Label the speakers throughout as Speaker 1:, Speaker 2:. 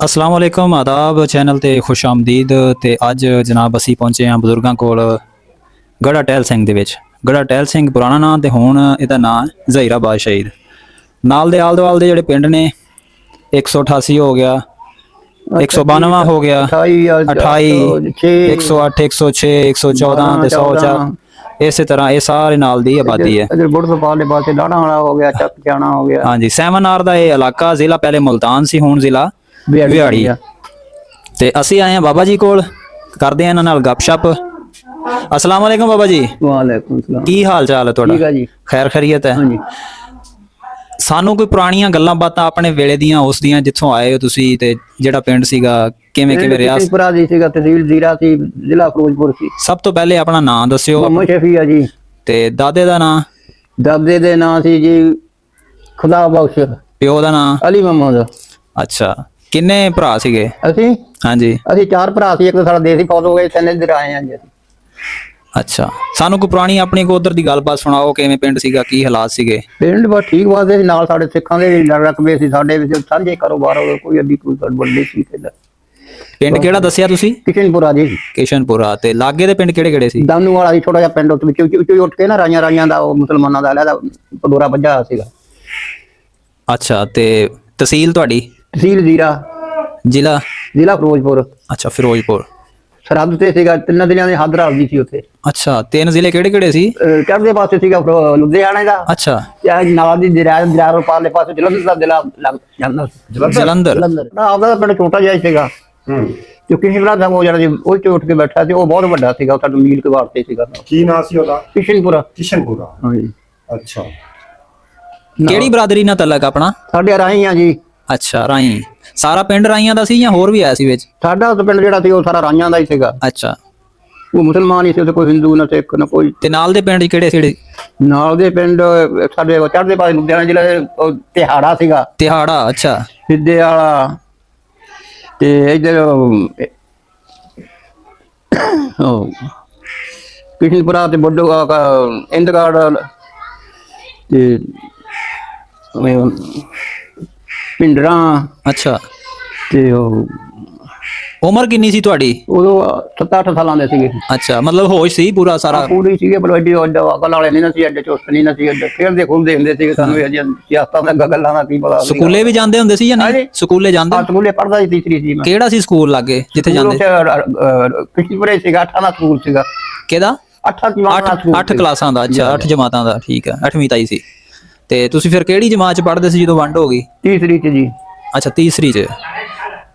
Speaker 1: ਅਸਲਾਮ ਵਾਲੇਕਮ ਆਦਾਬ channel ਤੇ ਖੁਸ਼ ਆਮਦੀਦ ਤੇ ਅੱਜ ਜਨਾਬ ਅਸੀਂ ਪਹੁੰਚੇ ਹਾਂ ਬਜ਼ੁਰਗਾਂ ਕੋਲ ਗੜਾ ਟਹਿਲ ਸਿੰਘ ਦੇ ਵਿੱਚ। ਗੜਾ ਟਹਿਲ ਸਿੰਘ ਪੁਰਾਣਾ ਨਾਂ ਤੇ ਹੁਣ ਇਹਦਾ ਨਾਂ ਜ਼ਹੀਰਾਬਾਦ ਸ਼ਹੀਦ ਨਾਲ ਦੇ ਆਲ ਦੁਆਲ ਦੇ ਜਿਹੜੇ ਪਿੰਡ ਨੇ 188 ਹੋ ਗਿਆ 192 ਹੋ ਗਿਆ 28 108 106 114 ਤੇ 104 ਇਸੇ ਤਰ੍ਹਾਂ ਇਹ ਸਾਰੇ ਨਾਲ ਦੀ ਆਬਾਦੀ ਹੈ।
Speaker 2: ਅਗਰ ਪਾਲੇ ਪਾਸੇ ਲਾਣਾ ਵਾਲਾ ਹੋ ਗਿਆ ਚੱਕ ਜਾਣਾ ਹੋ ਗਿਆ।
Speaker 1: ਹਾਂਜੀ ਸੈਮਨਾਰ ਦਾ ਇਹ ਇਲਾਕਾ ਜ਼ਿਲ੍ਹਾ ਪਹਿਲੇ ਮੁਲਤਾਨ ਸੀ ਹੁਣ ਜ਼ਿਲ੍ਹਾ ਵਿਹਾੜੀ ਤੇ ਅਸੀਂ ਆਏ ਹਾਂ ਬਾਬਾ ਜੀ ਕੋਲ। ਕਰਦੇ ਹਾਂ ਇਹਨਾਂ ਨਾਲ ਗੱਪਸ਼ਪ। ਅਸਲਾਮ ਵਾਲੇਕਮ ਬਾਬਾ ਜੀ।
Speaker 2: ਵਾਲੇਕੁਮ ਸਲਾਮ।
Speaker 1: ਕੀ ਹਾਲ ਚਾਲ ਹੈ
Speaker 2: ਠੀਕ
Speaker 1: ਤੁਹਾਡਾ
Speaker 2: ਆ ਜੀ।
Speaker 1: ਖੈਰ ਖਰੀਅਤ ਹੈ।
Speaker 2: ਹਾਂਜੀ।
Speaker 1: ਸਾਨੂੰ ਕੋਈ ਪੁਰਾਣੀਆਂ ਗੱਲਾਂ ਬਾਤਾਂ ਆਪਣੇ ਵੇਲੇ ਦੀਆਂ ਉਸ ਦੀਆਂ ਜਿੱਥੋਂ ਆਏ ਹੋ ਤੁਸੀਂ ਤੇ ਜਿਹੜਾ ਪਿੰਡ ਸੀਗਾ ਕਿਵੇਂ ਕਿਵੇਂ ਰਿਹਾ?
Speaker 2: ਪੁਰਾ ਦੀ ਸੀਗਾ ਤਹਿਸੀਲ ਜ਼ੀਰਾ ਸੀ ਜ਼ਿਲ੍ਹਾ ਫਿਰੋਜ਼ਪੁਰ ਸੀ।
Speaker 1: ਸਭ ਤੋਂ ਪਹਿਲੇ ਆਪਣਾ ਨਾਂ ਦੱਸਿਓ।
Speaker 2: ਮੁਹੰਮਦ ਸ਼ਫੀ ਆ ਜੀ।
Speaker 1: ਤੇ ਦਾਦੇ ਦਾ ਨਾਂ?
Speaker 2: ਦਾਦੇ ਦੇ ਨਾਂ ਸੀ ਜੀ ਖੁਦਾ ਬਖਸ਼।
Speaker 1: ਪਿਓ ਦਾ ਨਾਂ?
Speaker 2: ਅਲੀ ਮੁਹੰਮਦ
Speaker 1: ਅੱਛਾ। ਕਿੰਨੇ ਭਰਾ ਸੀਗੇ?
Speaker 2: ਅਸੀਂ?
Speaker 1: ਹਾਂਜੀ।
Speaker 2: ਅਸੀਂ ਚਾਰ ਭਰਾ ਸੀ ਇੱਕ ਤਾਂ ਸਾਡਾ ਦੇਸੀ ਫੌਜ ਹੋ ਗਏ ਤਿੰਨ ਇੱਧਰ ਆਏ ਹਾਂ ਜੀ ਅਸੀਂ।
Speaker 1: ਅੱਛਾ। ਸਾਨੂੰ ਕੋਈ ਪੁਰਾਣੀ ਆਪਣੀ ਕੋ ਉਧਰ ਦੀ ਗੱਲਬਾਤ ਸੁਣਾਓ ਕਿਵੇਂ ਪਿੰਡ ਸੀਗਾ ਕੀ ਹਾਲਾਤ ਸੀਗੇ?
Speaker 2: ਪਿੰਡ ਬਸ ਠੀਕ ਵਾਸਤੇ ਸੀ ਨਾਲ ਸਾਡੇ ਸਿੱਖਾਂ ਦੇ ਰਕਬੇ ਸੀ ਸਾਡੇ ਵਿੱਚ ਸਾਂਝੇ ਕਾਰੋਬਾਰ ਹੋ ਗਏ ਕੋਈ ਅੱਡੀ ਕੋਈ ਵੱਡੇ ਸੀ ਕਿਦਾ
Speaker 1: ਪਿੰਡ ਕਿਹੜਾ ਦੱਸਿਆ ਤੁਸੀਂ?
Speaker 2: ਕਿਸ਼ਨਪੁਰਾ ਜੀ।
Speaker 1: ਕਿਸ਼ਨਪੁਰਾ ਤੇ ਲਾਗੇ ਦੇ ਪਿੰਡ ਕਿਹੜੇ ਕਿਹੜੇ ਸੀ?
Speaker 2: ਦਾਨੂ ਵਾਲਾ ਸੀ ਛੋਟਾ ਜਿਹਾ ਪਿੰਡ ਉੱਤੇ ਵਿੱਚ ਉੱਚੀ ਉੱਚੀ ਉੱਠ ਕੇ ਨਾ ਰਾਈਆਂ ਰਾਈਆਂ ਦਾ ਉਹ ਮੁਸਲਮਾਨਾਂ ਦਾ ਅਲੱਗਾ ਪਡੋਰਾ ਵੱਜਾ ਹੋਇਆ ਸੀਗਾ।
Speaker 1: ਅੱਛਾ ਤੇ ਤਹਿਸੀਲ ਤੁਹਾਡੀ?
Speaker 2: ਤਹਿਸੀਲ ਜ਼ੀਰਾ।
Speaker 1: ਜ਼ਿਲ੍ਹਾ?
Speaker 2: ਜ਼ਿਲ੍ਹਾ ਫਿਰੋਜ਼ਪੁਰ।
Speaker 1: ਅੱਛਾ ਫਿਰੋਜ਼ਪੁਰ।
Speaker 2: ਸਰਹੱਦ ਤੇ ਸੀਗਾ ਤਿੰਨ ਜ਼ਿਲ੍ਹਿਆਂ ਦੇ ਹੱਦ ਰਲਦੀ ਸੀ ਉੱਥੇ।
Speaker 1: ਅੱਛਾ ਤਿੰਨ ਜ਼ਿਲ੍ਹੇ ਕਿਹੜੇ ਕਿਹੜੇ ਸੀ?
Speaker 2: ਚੜ੍ਹਦੇ ਪਾਸੇ ਸੀਗਾ ਲੁਧਿਆਣੇ ਦਾ।
Speaker 1: ਅੱਛਾ।
Speaker 2: ਤੇ ਨਾਲ ਦੀ ਦਰਿਆ ਦਰਿਆ ਰੋ ਪਾਰਲੇ ਪਾਸੇ ਜਲੰਧਰ ਦਾ ਜ਼ਿਲ੍ਹਾ
Speaker 1: ਜਲੰਧਰ?
Speaker 2: ਜਲੰਧਰ। ਨਾ ਆਪਦਾ ਤਾਂ ਪਿੰਡ ਛੋਟਾ ਜਿਹਾ ਹੀ ਸੀਗਾ।
Speaker 3: ਹੂੰ।
Speaker 2: ਜੋ ਕਿਸੇ ਬਲਾ ਦਾ ਉਹ ਜਿਹੜਾ ਜੀ ਉਹ ਚ ਉੱਠ ਕੇ ਬੈਠਾ ਸੀ ਉਹ ਬਹੁਤ ਵੱਡਾ ਸੀਗਾ ਉਹ ਸਾਡਾ ਮੀਲ ਕੇ ਵਾਸਤੇ ਸੀਗਾ।
Speaker 3: ਕੀ ਨਾਂ ਸੀ ਉਹਦਾ?
Speaker 2: ਕਿਸ਼ਨਪੁਰਾ।
Speaker 3: ਕਿਸ਼ਨਪੁਰਾ।
Speaker 2: ਹਾਂਜੀ।
Speaker 3: ਅੱਛਾ।
Speaker 1: ਕਿਹੜੀ ਬਰਾਦਰੀ ਨਾਲ ਤਲਕ ਆਪਣਾ?
Speaker 2: ਸਾਡੇ ਰਾਹੀਂ ਆ ਜੀ।
Speaker 1: ਅੱਛਾ ਰਾਈ ਸਾਰਾ ਪਿੰਡ ਰਾਈਆਂ ਦਾ ਸੀ ਜਾਂ ਹੋਰ ਵੀ ਆਇਆ ਸੀ ਵਿੱਚ?
Speaker 2: ਸਾਡਾ ਤਾਂ ਪਿੰਡ ਜਿਹੜਾ ਸੀ ਉਹ ਸਾਰਾ ਰਾਈਆਂ ਦਾ ਹੀ ਸੀਗਾ।
Speaker 1: ਅੱਛਾ।
Speaker 2: ਉਹ ਮੁਸਲਮਾਨ ਹੀ ਸੀ ਉਹਦੇ ਕੋਈ ਹਿੰਦੂ ਨਾ ਸਿੱਖ ਨਾ ਕੋਈ।
Speaker 1: ਤੇ ਨਾਲ ਦੇ ਪਿੰਡ ਕਿਹੜੇ ਕਿਹੜੇ
Speaker 2: ਨਾਲ ਦੇ ਪਿੰਡ ਸਾਡੇ ਚੜ੍ਹਦੇ ਪਾਸੇ ਲੁਧਿਆਣਾ ਜ਼ਿਲ੍ਹੇ ਦੇ ਉਹ ਤਿਹਾੜਾ ਸੀਗਾ।
Speaker 1: ਤਿਹਾੜਾ ਅੱਛਾ।
Speaker 2: ਸਿੱਧੇ ਵਾਲਾ। ਤੇ ਇਧਰ ਉਹ ਕਿਸ਼ਨਪੁਰਾ ਤੇ ਬੱਡੋ ਇੰਦਗੜ ਤੇ ਪਿੰਡਰਾਂ।
Speaker 1: ਅੱਛਾ।
Speaker 2: ਤੇ ਉਹ
Speaker 1: ਉਮਰ ਕਿੰਨੀ ਸੀ ਤੁਹਾਡੀ?
Speaker 2: ਉਦੋਂ 7-8 ਸਾਲਾਂ ਦੇ ਸੀਗੇ।
Speaker 1: ਅੱਛਾ ਮਤਲਬ ਹੋਸ਼ ਸੀ ਪੂਰਾ ਸਾਰਾ?
Speaker 2: ਪੂਰੀ ਸੀਗੇ ਪਰ ਐਡੀ ਅੱਡਾ ਅਕਲ ਵਾਲੇ ਨਹੀਂ ਨਾ ਸੀ ਐਡੇ ਚੁਸਤ ਨਹੀਂ ਨਾ ਸੀ ਐਡੇ ਖੇਡਦੇ ਖੁੱਲਦੇ ਹੁੰਦੇ ਸੀਗੇ ਸਾਨੂੰ ਇਹ ਜਿਹੀਆਂ ਸਿਆਸਤਾਂ ਦਾ ਗੱਲਾਂ ਦਾ ਕੀ ਪਤਾ
Speaker 1: ਸਕੂਲੇ ਵੀ ਜਾਂਦੇ ਹੁੰਦੇ ਸੀ ਜਾਂ ਨਹੀਂ। ਸਕੂਲੇ ਜਾਂਦੇ?
Speaker 2: ਆ ਸਕੂਲੇ ਪੜਦਾ ਸੀ ਤੀਸਰੀ ਸੀ ਮੈਂ।
Speaker 1: ਕਿਹੜਾ ਸੀ ਸਕੂਲ ਲਾਗੇ ਜਿੱਥੇ ਜਾਂਦੇ?
Speaker 2: ਕਿਸ਼ਨਪੁਰੇ ਸੀਗਾ ਅੱਠਾਂ ਦਾ ਸਕੂਲ ਸੀਗਾ।
Speaker 1: ਕਿਹਦਾ?
Speaker 2: ਅੱਠਾਂ ਜਮਾਤਾਂ ਦਾ
Speaker 1: 8
Speaker 2: ਸਕੂਲ
Speaker 1: 8 ਕਲਾਸਾਂ ਦਾ ਅੱਛਾ 8 ਜਮਾਤਾਂ ਦਾ ਠੀਕ ਹੈ 8ਵੀਂ ਤਾਈ ਸੀ। ਤੇ ਤੁਸੀਂ ਫਿਰ ਕਿਹੜੀ ਜਮਾਤ 'ਚ ਪੜ੍ਹਦੇ ਸੀ ਜਦੋਂ ਵੰਡ ਹੋ ਗਈ?
Speaker 2: ਤੀਸਰੀ ਚ ਜੀ।
Speaker 1: ਅੱਛਾ ਤੀਸਰੀ 'ਚ।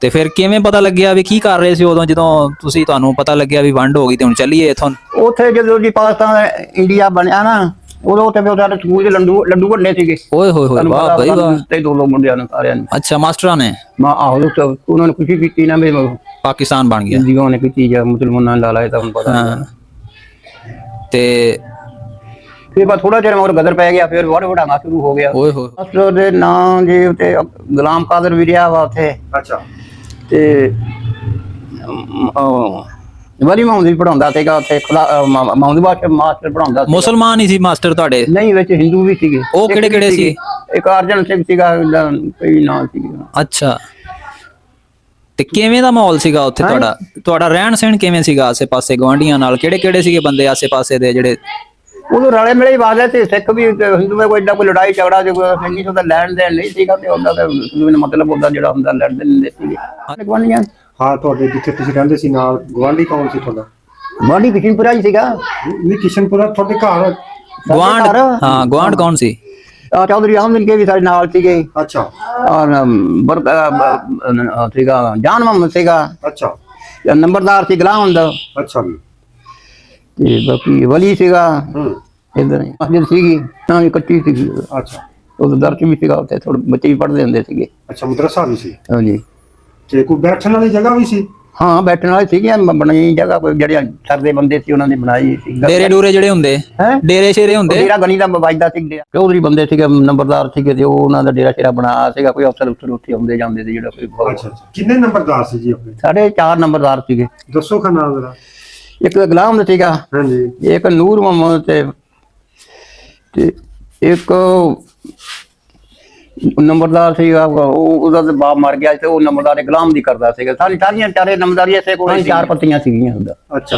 Speaker 1: ਤੇ ਫਿਰ ਕਿਵੇਂ ਪਤਾ ਲੱਗਿਆ ਵੀ ਕੀ ਕਰ ਰਹੇ ਸੀ ਉਦੋਂ ਜਦੋਂ ਤੁਸੀਂ ਤੁਹਾਨੂੰ ਪਤਾ ਲੱਗਿਆ ਵੀ ਵੰਡ ਹੋ ਗਈ ਤੇ ਹੁਣ ਚੱਲੀਏ ਇਥੋਂ?
Speaker 2: ਉੱਥੇ ਜਦੋਂ ਜੀ ਪਾਕਿਸਤਾਨ ਇੰਡੀਆ ਬਣਿਆ ਨਾ ਉਦੋਂ ਫਿਰ ਸਾਡੇ ਸਕੂਲ ਦੇ ਲੰਡੂ ਲੱਡੂ ਵੱਡੇ ਸੀਗੇ।
Speaker 1: ਓਏ ਹੋਏ ਹੋਏ ਵਾਹ ਬਈ ਵਾਹ।
Speaker 2: ਤੇ ਦੋ ਲੋਕ ਮੁੰਡਿਆਂ ਨੂੰ ਸਾਰਿਆਂ ਨੂੰ।
Speaker 1: ਅੱਛਾ ਮਾਸਟਰਾਂ ਨੇ?
Speaker 2: ਮਾ ਆਹੋ ਤਾਂ ਉਹਨਾਂ ਨੇ ਖੁਸ਼ੀ ਕੀਤੀ ਨਾ ਵੀ
Speaker 1: ਪਾਕਿਸਤਾਨ ਬਣ ਗਿਆ।
Speaker 2: ਜਿਉਂ ਨੇ ਕੀਤੀ ਜਾਂ ਮੁਸਲਮਾਨਾਂ ਲਾ ਲਾਇਆ ਤਾਂ ਹੁਣ ਪਤਾ
Speaker 1: ਤੇ
Speaker 2: ਫਿਰ ਬਸ ਥੋੜਾ ਚਿਰ ਮਗਰ ਗਦਰ ਪੈ ਗਿਆ ਫਿਰ ਬੜਾ ਵਡਾਂਗਾ ਸ਼ੁਰੂ ਹੋ ਗਿਆ।
Speaker 1: ਓਏ ਹੋਏ।
Speaker 2: ਮਾਸਟਰ ਦੇ ਨਾਂ ਜੀ ਤੇ ਗੁਲਾਮ ਕਾਦਰ ਵੀ ਰਿਹਾ ਵਾ ਉੱਥੇ।
Speaker 3: ਅੱਛਾ।
Speaker 2: ਤੇ ਵਲੀ ਮਾਉਂਦ ਵੀ ਪੜਾਉਂਦਾ ਸੀਗਾ ਉੱਥੇ ਮਾਉਂਦ ਬਾਸ਼ਾ ਮਾਸਟਰ ਪੜਾਉਂਦਾ ਸੀ
Speaker 1: ਮੁਸਲਮਾਨ ਹੀ ਸੀ ਮਾਸਟਰ ਤੁਹਾਡੇ?
Speaker 2: ਨਹੀਂ ਵਿੱਚ ਹਿੰਦੂ ਵੀ ਸੀਗੇ।
Speaker 1: ਉਹ ਕਿਹੜੇ ਕਿਹੜੇ ਸੀ?
Speaker 2: ਇੱਕ ਅਰਜਨ ਸਿੰਘ ਸੀਗਾ ਕੋਈ ਨਾਂ ਸੀਗਾ।
Speaker 1: ਅੱਛਾ। ਤੇ ਕਿਵੇਂ ਦਾ ਮਾਹੌਲ ਸੀਗਾ ਉੱਥੇ ਤੁਹਾਡਾ? ਤੁਹਾਡਾ ਰਹਿਣ ਸਹਿਣ ਕਿਵੇਂ ਸੀਗਾ ਆਸੇ-ਪਾਸੇ ਗਵਾਂਢੀਆਂ ਨਾਲ? ਕਿਹੜੇ-ਕਿਹੜੇ ਸੀਗੇ ਬੰਦੇ ਆਸੇ-ਪਾਸੇ ਦੇ ਜਿਹੜੇ
Speaker 2: ਉਦੋਂ ਰਲੇ ਮਿਲੇ ਹੀ ਬਾਦਲੇ ਤੇ ਸਿੱਖ ਵੀ ਤੇ ਹਿੰਦੂ ਵਿੱਚ ਕੋਈ ਏਡਾ ਕੋਈ ਲੜਾਈ ਝਗੜਾ ਜੋ ਸੰਗੀ ਤੋਂ ਲੈਣ ਦੇਣ ਨਹੀਂ ਸੀਗਾ ਤੇ ਉਹਦਾ ਤਾਂ ਹਿੰਦੂ ਨੇ ਮਤਲਬ ਉਹਦਾ ਜਿਹੜਾ ਹੁੰਦਾ ਲੜਦੇ ਨਹੀਂ ਸੀਗੇ। ਗਵਾਂਢੀਆਂ
Speaker 3: ਹਾਂ ਤੁਹਾਡੇ ਜਿੱਥੇ ਤੁਸੀਂ ਰਹਿੰਦੇ ਸੀ ਨਾਲ ਗਵਾਂਢੀ ਕੌਣ ਸੀ ਤੁਹਾਡਾ?
Speaker 2: ਗਵਾਂਢੀ ਕਿਸ਼ਨਪੁਰਾ ਹੀ ਸੀਗਾ।
Speaker 3: ਨਹੀਂ ਕਿਸ਼ਨਪੁਰਾ ਤੁਹਾਡੇ ਘਰ
Speaker 1: ਗਵਾਂਢ? ਹਾਂ ਗਵਾਂਢ ਕੌਣ ਸੀ?
Speaker 2: ਚੌਧਰੀ ਆਮਦਨ ਕੇ ਵੀ ਸਾਡੇ ਨਾਲ ਸੀਗੇ।
Speaker 3: ਅੱਛਾ।
Speaker 2: ਔਰ ਸੀਗਾ ਜਾਨ ਮੁਹੰਮਦ ਸੀਗਾ।
Speaker 3: ਅੱਛਾ।
Speaker 2: ਨੰਬਰਦਾਰ ਸੀ ਗੁਲਾਮ ਦਾ
Speaker 3: ਅੱਛਾ ਵੀ
Speaker 2: ਤੇ ਬਾਕੀ ਵਲੀ ਸੀਗਾ।
Speaker 3: ਹੂੰ।
Speaker 2: ਇਧਰ ਹੀ ਮਸਜਿਦ ਸੀਗੀ ਤਾਂ ਵੀ ਕੱਚੀ ਸੀਗੀ।
Speaker 3: ਅੱਛਾ।
Speaker 2: ਉਹ ਦਰਚ ਵੀ ਸੀਗਾ ਉੱਥੇ ਥੋੜੇ ਬੱਚੇ ਵੀ ਪੜ੍ਹਦੇ ਹੁੰਦੇ ਸੀਗੇ।
Speaker 3: ਅੱਛਾ ਮਦਰਸਾ ਵੀ ਸੀ?
Speaker 2: ਹਾਂਜੀ।
Speaker 3: ਤੇ ਕੋਈ ਬੈਠਣ ਵਾਲੀ ਜਗ੍ਹਾ ਵੀ ਸੀ?
Speaker 2: ਹਾਂ ਬੈਠਣ ਵਾਲੀ ਸੀਗੀਆਂ ਬਣਾਈ ਜਗ੍ਹਾ ਕੋਈ ਜਿਹੜੇ ਸਰਦੇ ਬੰਦੇ ਸੀ ਉਹਨਾਂ ਨੇ ਬਣਾਈ ਸੀ।
Speaker 1: ਡੇਰੇ ਡੂਰੇ ਜਿਹੜੇ ਹੁੰਦੇ?
Speaker 2: ਹੈ?
Speaker 1: ਡੇਰੇ ਸ਼ੇਰੇ ਹੁੰਦੇ?
Speaker 2: ਡੇਰਾ ਗਣੀ ਦਾ ਵਜਦਾ ਸੀ ਡੇਰਾ। ਚੌਧਰੀ ਬੰਦੇ ਸੀਗੇ ਨੰਬਰਦਾਰ ਸੀਗੇ ਤੇ ਉਹ ਉਹਨਾਂ ਦਾ ਡੇਰਾ ਸ਼ੇਰਾ ਬਣਾਇਆ ਸੀਗਾ ਕੋਈ ਅਫਸਰ ਉੱਥੇ ਉੱਥੇ ਆਉਂਦੇ ਜਾਂਦੇ ਸੀ ਜਿਹੜਾ ਕੋਈ
Speaker 3: ਅੱਛਾ ਅੱਛਾ। ਕਿੰਨੇ ਨੰਬਰਦਾਰ ਸੀ ਜੀ ਆਪਣੇ?
Speaker 2: ਸਾਡੇ ਚਾਰ ਨੰਬਰਦਾਰ ਸੀਗੇ।
Speaker 3: ਦੱਸੋ ਖਾਨਾ ਜ਼ਰਾ।
Speaker 2: ਇੱਕ ਗੁਲਾਮ ਦਾ ਸੀਗਾ।
Speaker 3: ਹਾਂਜੀ।
Speaker 2: ਇੱਕ ਨੂਰ ਮੁਹੰਮਦ ਤੇ ਤੇ ਇੱਕ ਨੰਬਰਦਾਰ ਸੀਗਾ ਉਹ ਉਹਦਾ ਤੇ ਬਾਪ ਮਰ ਗਿਆ ਤੇ ਉਹ ਨੰਬਰਦਾਰ ਦੇ ਗੁਲਾਮ ਦੀ ਕਰਦਾ ਸੀਗਾ। ਸਾਰੀ ਸਾਰੀਆਂ ਚਾਰੇ ਨੰਬਰਦਾਰੀ ਇਸੇ ਕੋਲ ਚਾਰ ਪੱਤੀਆਂ ਸੀਗੀਆਂ ਹੁੰਦਾ
Speaker 3: ਅੱਛਾ।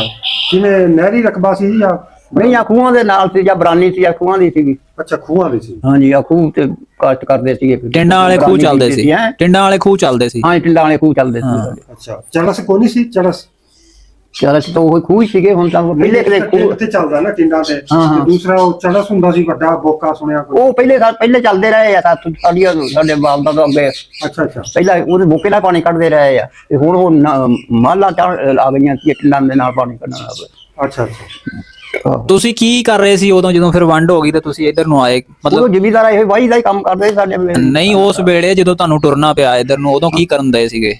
Speaker 3: ਕਿਵੇਂ ਨਹਿਰੀ ਰਕਬਾ ਸੀ ਜਾਂ
Speaker 2: ਨਹੀਂ ਆ ਖੂਹਾਂ ਦੇ ਨਾਲ ਸੀ ਜਾਂ ਬਰਾਨੀ ਸੀ ਜਾਂ ਖੂਹਾਂ ਦੀ ਸੀਗੀ।
Speaker 3: ਅੱਛਾ ਖੂਹਾਂ ਦੇ ਸੀ।
Speaker 2: ਹਾਂਜੀ ਆ ਖੂਹ ਤੇ ਕਾਸ਼ਤ ਕਰਦੇ ਸੀਗੇ
Speaker 1: ਟਿੰਡਾਂ ਵਾਲੇ ਖੂਹ ਚੱਲਦੇ ਸੀ। ਟਿੰਡਾਂ ਵਾਲੇ ਖੂਹ ਚੱਲਦੇ ਸੀ।
Speaker 2: ਹਾਂ ਟਿੰਡਾਂ ਵਾਲੇ ਖੂਹ ਚੱਲਦੇ ਸੀ।
Speaker 3: ਅੱਛਾ ਚੜਸ ਕੋਈ ਨਹੀਂ ਸੀ? ਚੜਸ
Speaker 2: ਚਲ ਅਸੀਂ ਤਾਂ ਉਹ ਖੂਹ ਸੀਗੇ ਹੁਣ ਤਾਂ ਪਹਿਲੇ ਕਿਤੇ ਖੂਹ
Speaker 3: ਤੇ ਚੱਲਦਾ ਨਾ ਟਿੰਡਾਂ ਤੇ। ਦੂਸਰਾ ਉਹ ਚੜਸ ਹੁੰਦਾ ਸੀ ਵੱਡਾ ਬੋਕਾ ਸੁਣਿਆ ਕੋਈ?
Speaker 2: ਉਹ ਪਹਿਲੇ ਸਾਲ ਪਹਿਲੇ ਚੱਲਦੇ ਰਹੇ ਆ ਸਾ- ਸਾਡੀਆਂ ਸਾਡੇ ਬਾਪ ਦਾ ਤੋਂ ਅੱਗੇ।
Speaker 3: ਅੱਛਾ ਅੱਛਾ।
Speaker 2: ਪਹਿਲਾਂ ਉਹਦੇ ਬੋਕੇ ਨਾਲ ਪਾਣੀ ਕੱਢਦੇ ਰਹੇ ਆ ਤੇ ਹੁਣ ਉਹ ਮਾਲਾ ਆ ਗਈਆਂ ਸੀ ਟਿੰਡਾਂ ਦੇ ਨਾਲ ਪਾਣੀ ਕੱਢਣ ਲੱਗ ਪਏ
Speaker 3: ਅੱਛਾ। ਅੱਛਾ।
Speaker 1: ਤੁਸੀਂ ਕੀ ਕਰ ਰਹੇ ਸੀ ਉਦੋਂ ਜਦੋਂ ਫਿਰ ਵੰਡ ਹੋ ਗਈ ਤੇ ਤੁਸੀਂ ਇੱਧਰ ਨੂੰ ਆਏ? ਮਤਲਬ
Speaker 2: ਉਹ ਜ਼ਿਮੀਦਾਰ ਇਹ ਵਾਹੀ ਦਾ ਹੀ ਕੰਮ ਕਰਦੇ ਸੀ ਸਾਡੇ।
Speaker 1: ਨਹੀਂ ਉਸ ਵੇਲੇ ਜਦੋਂ ਤੁਹਾਨੂੰ ਟੁਰਨਾ ਪਿਆ ਇੱਧਰ ਨੂੰ ਉਦੋਂ ਕੀ ਕਰਨ ਦਏ ਸੀਗੇ?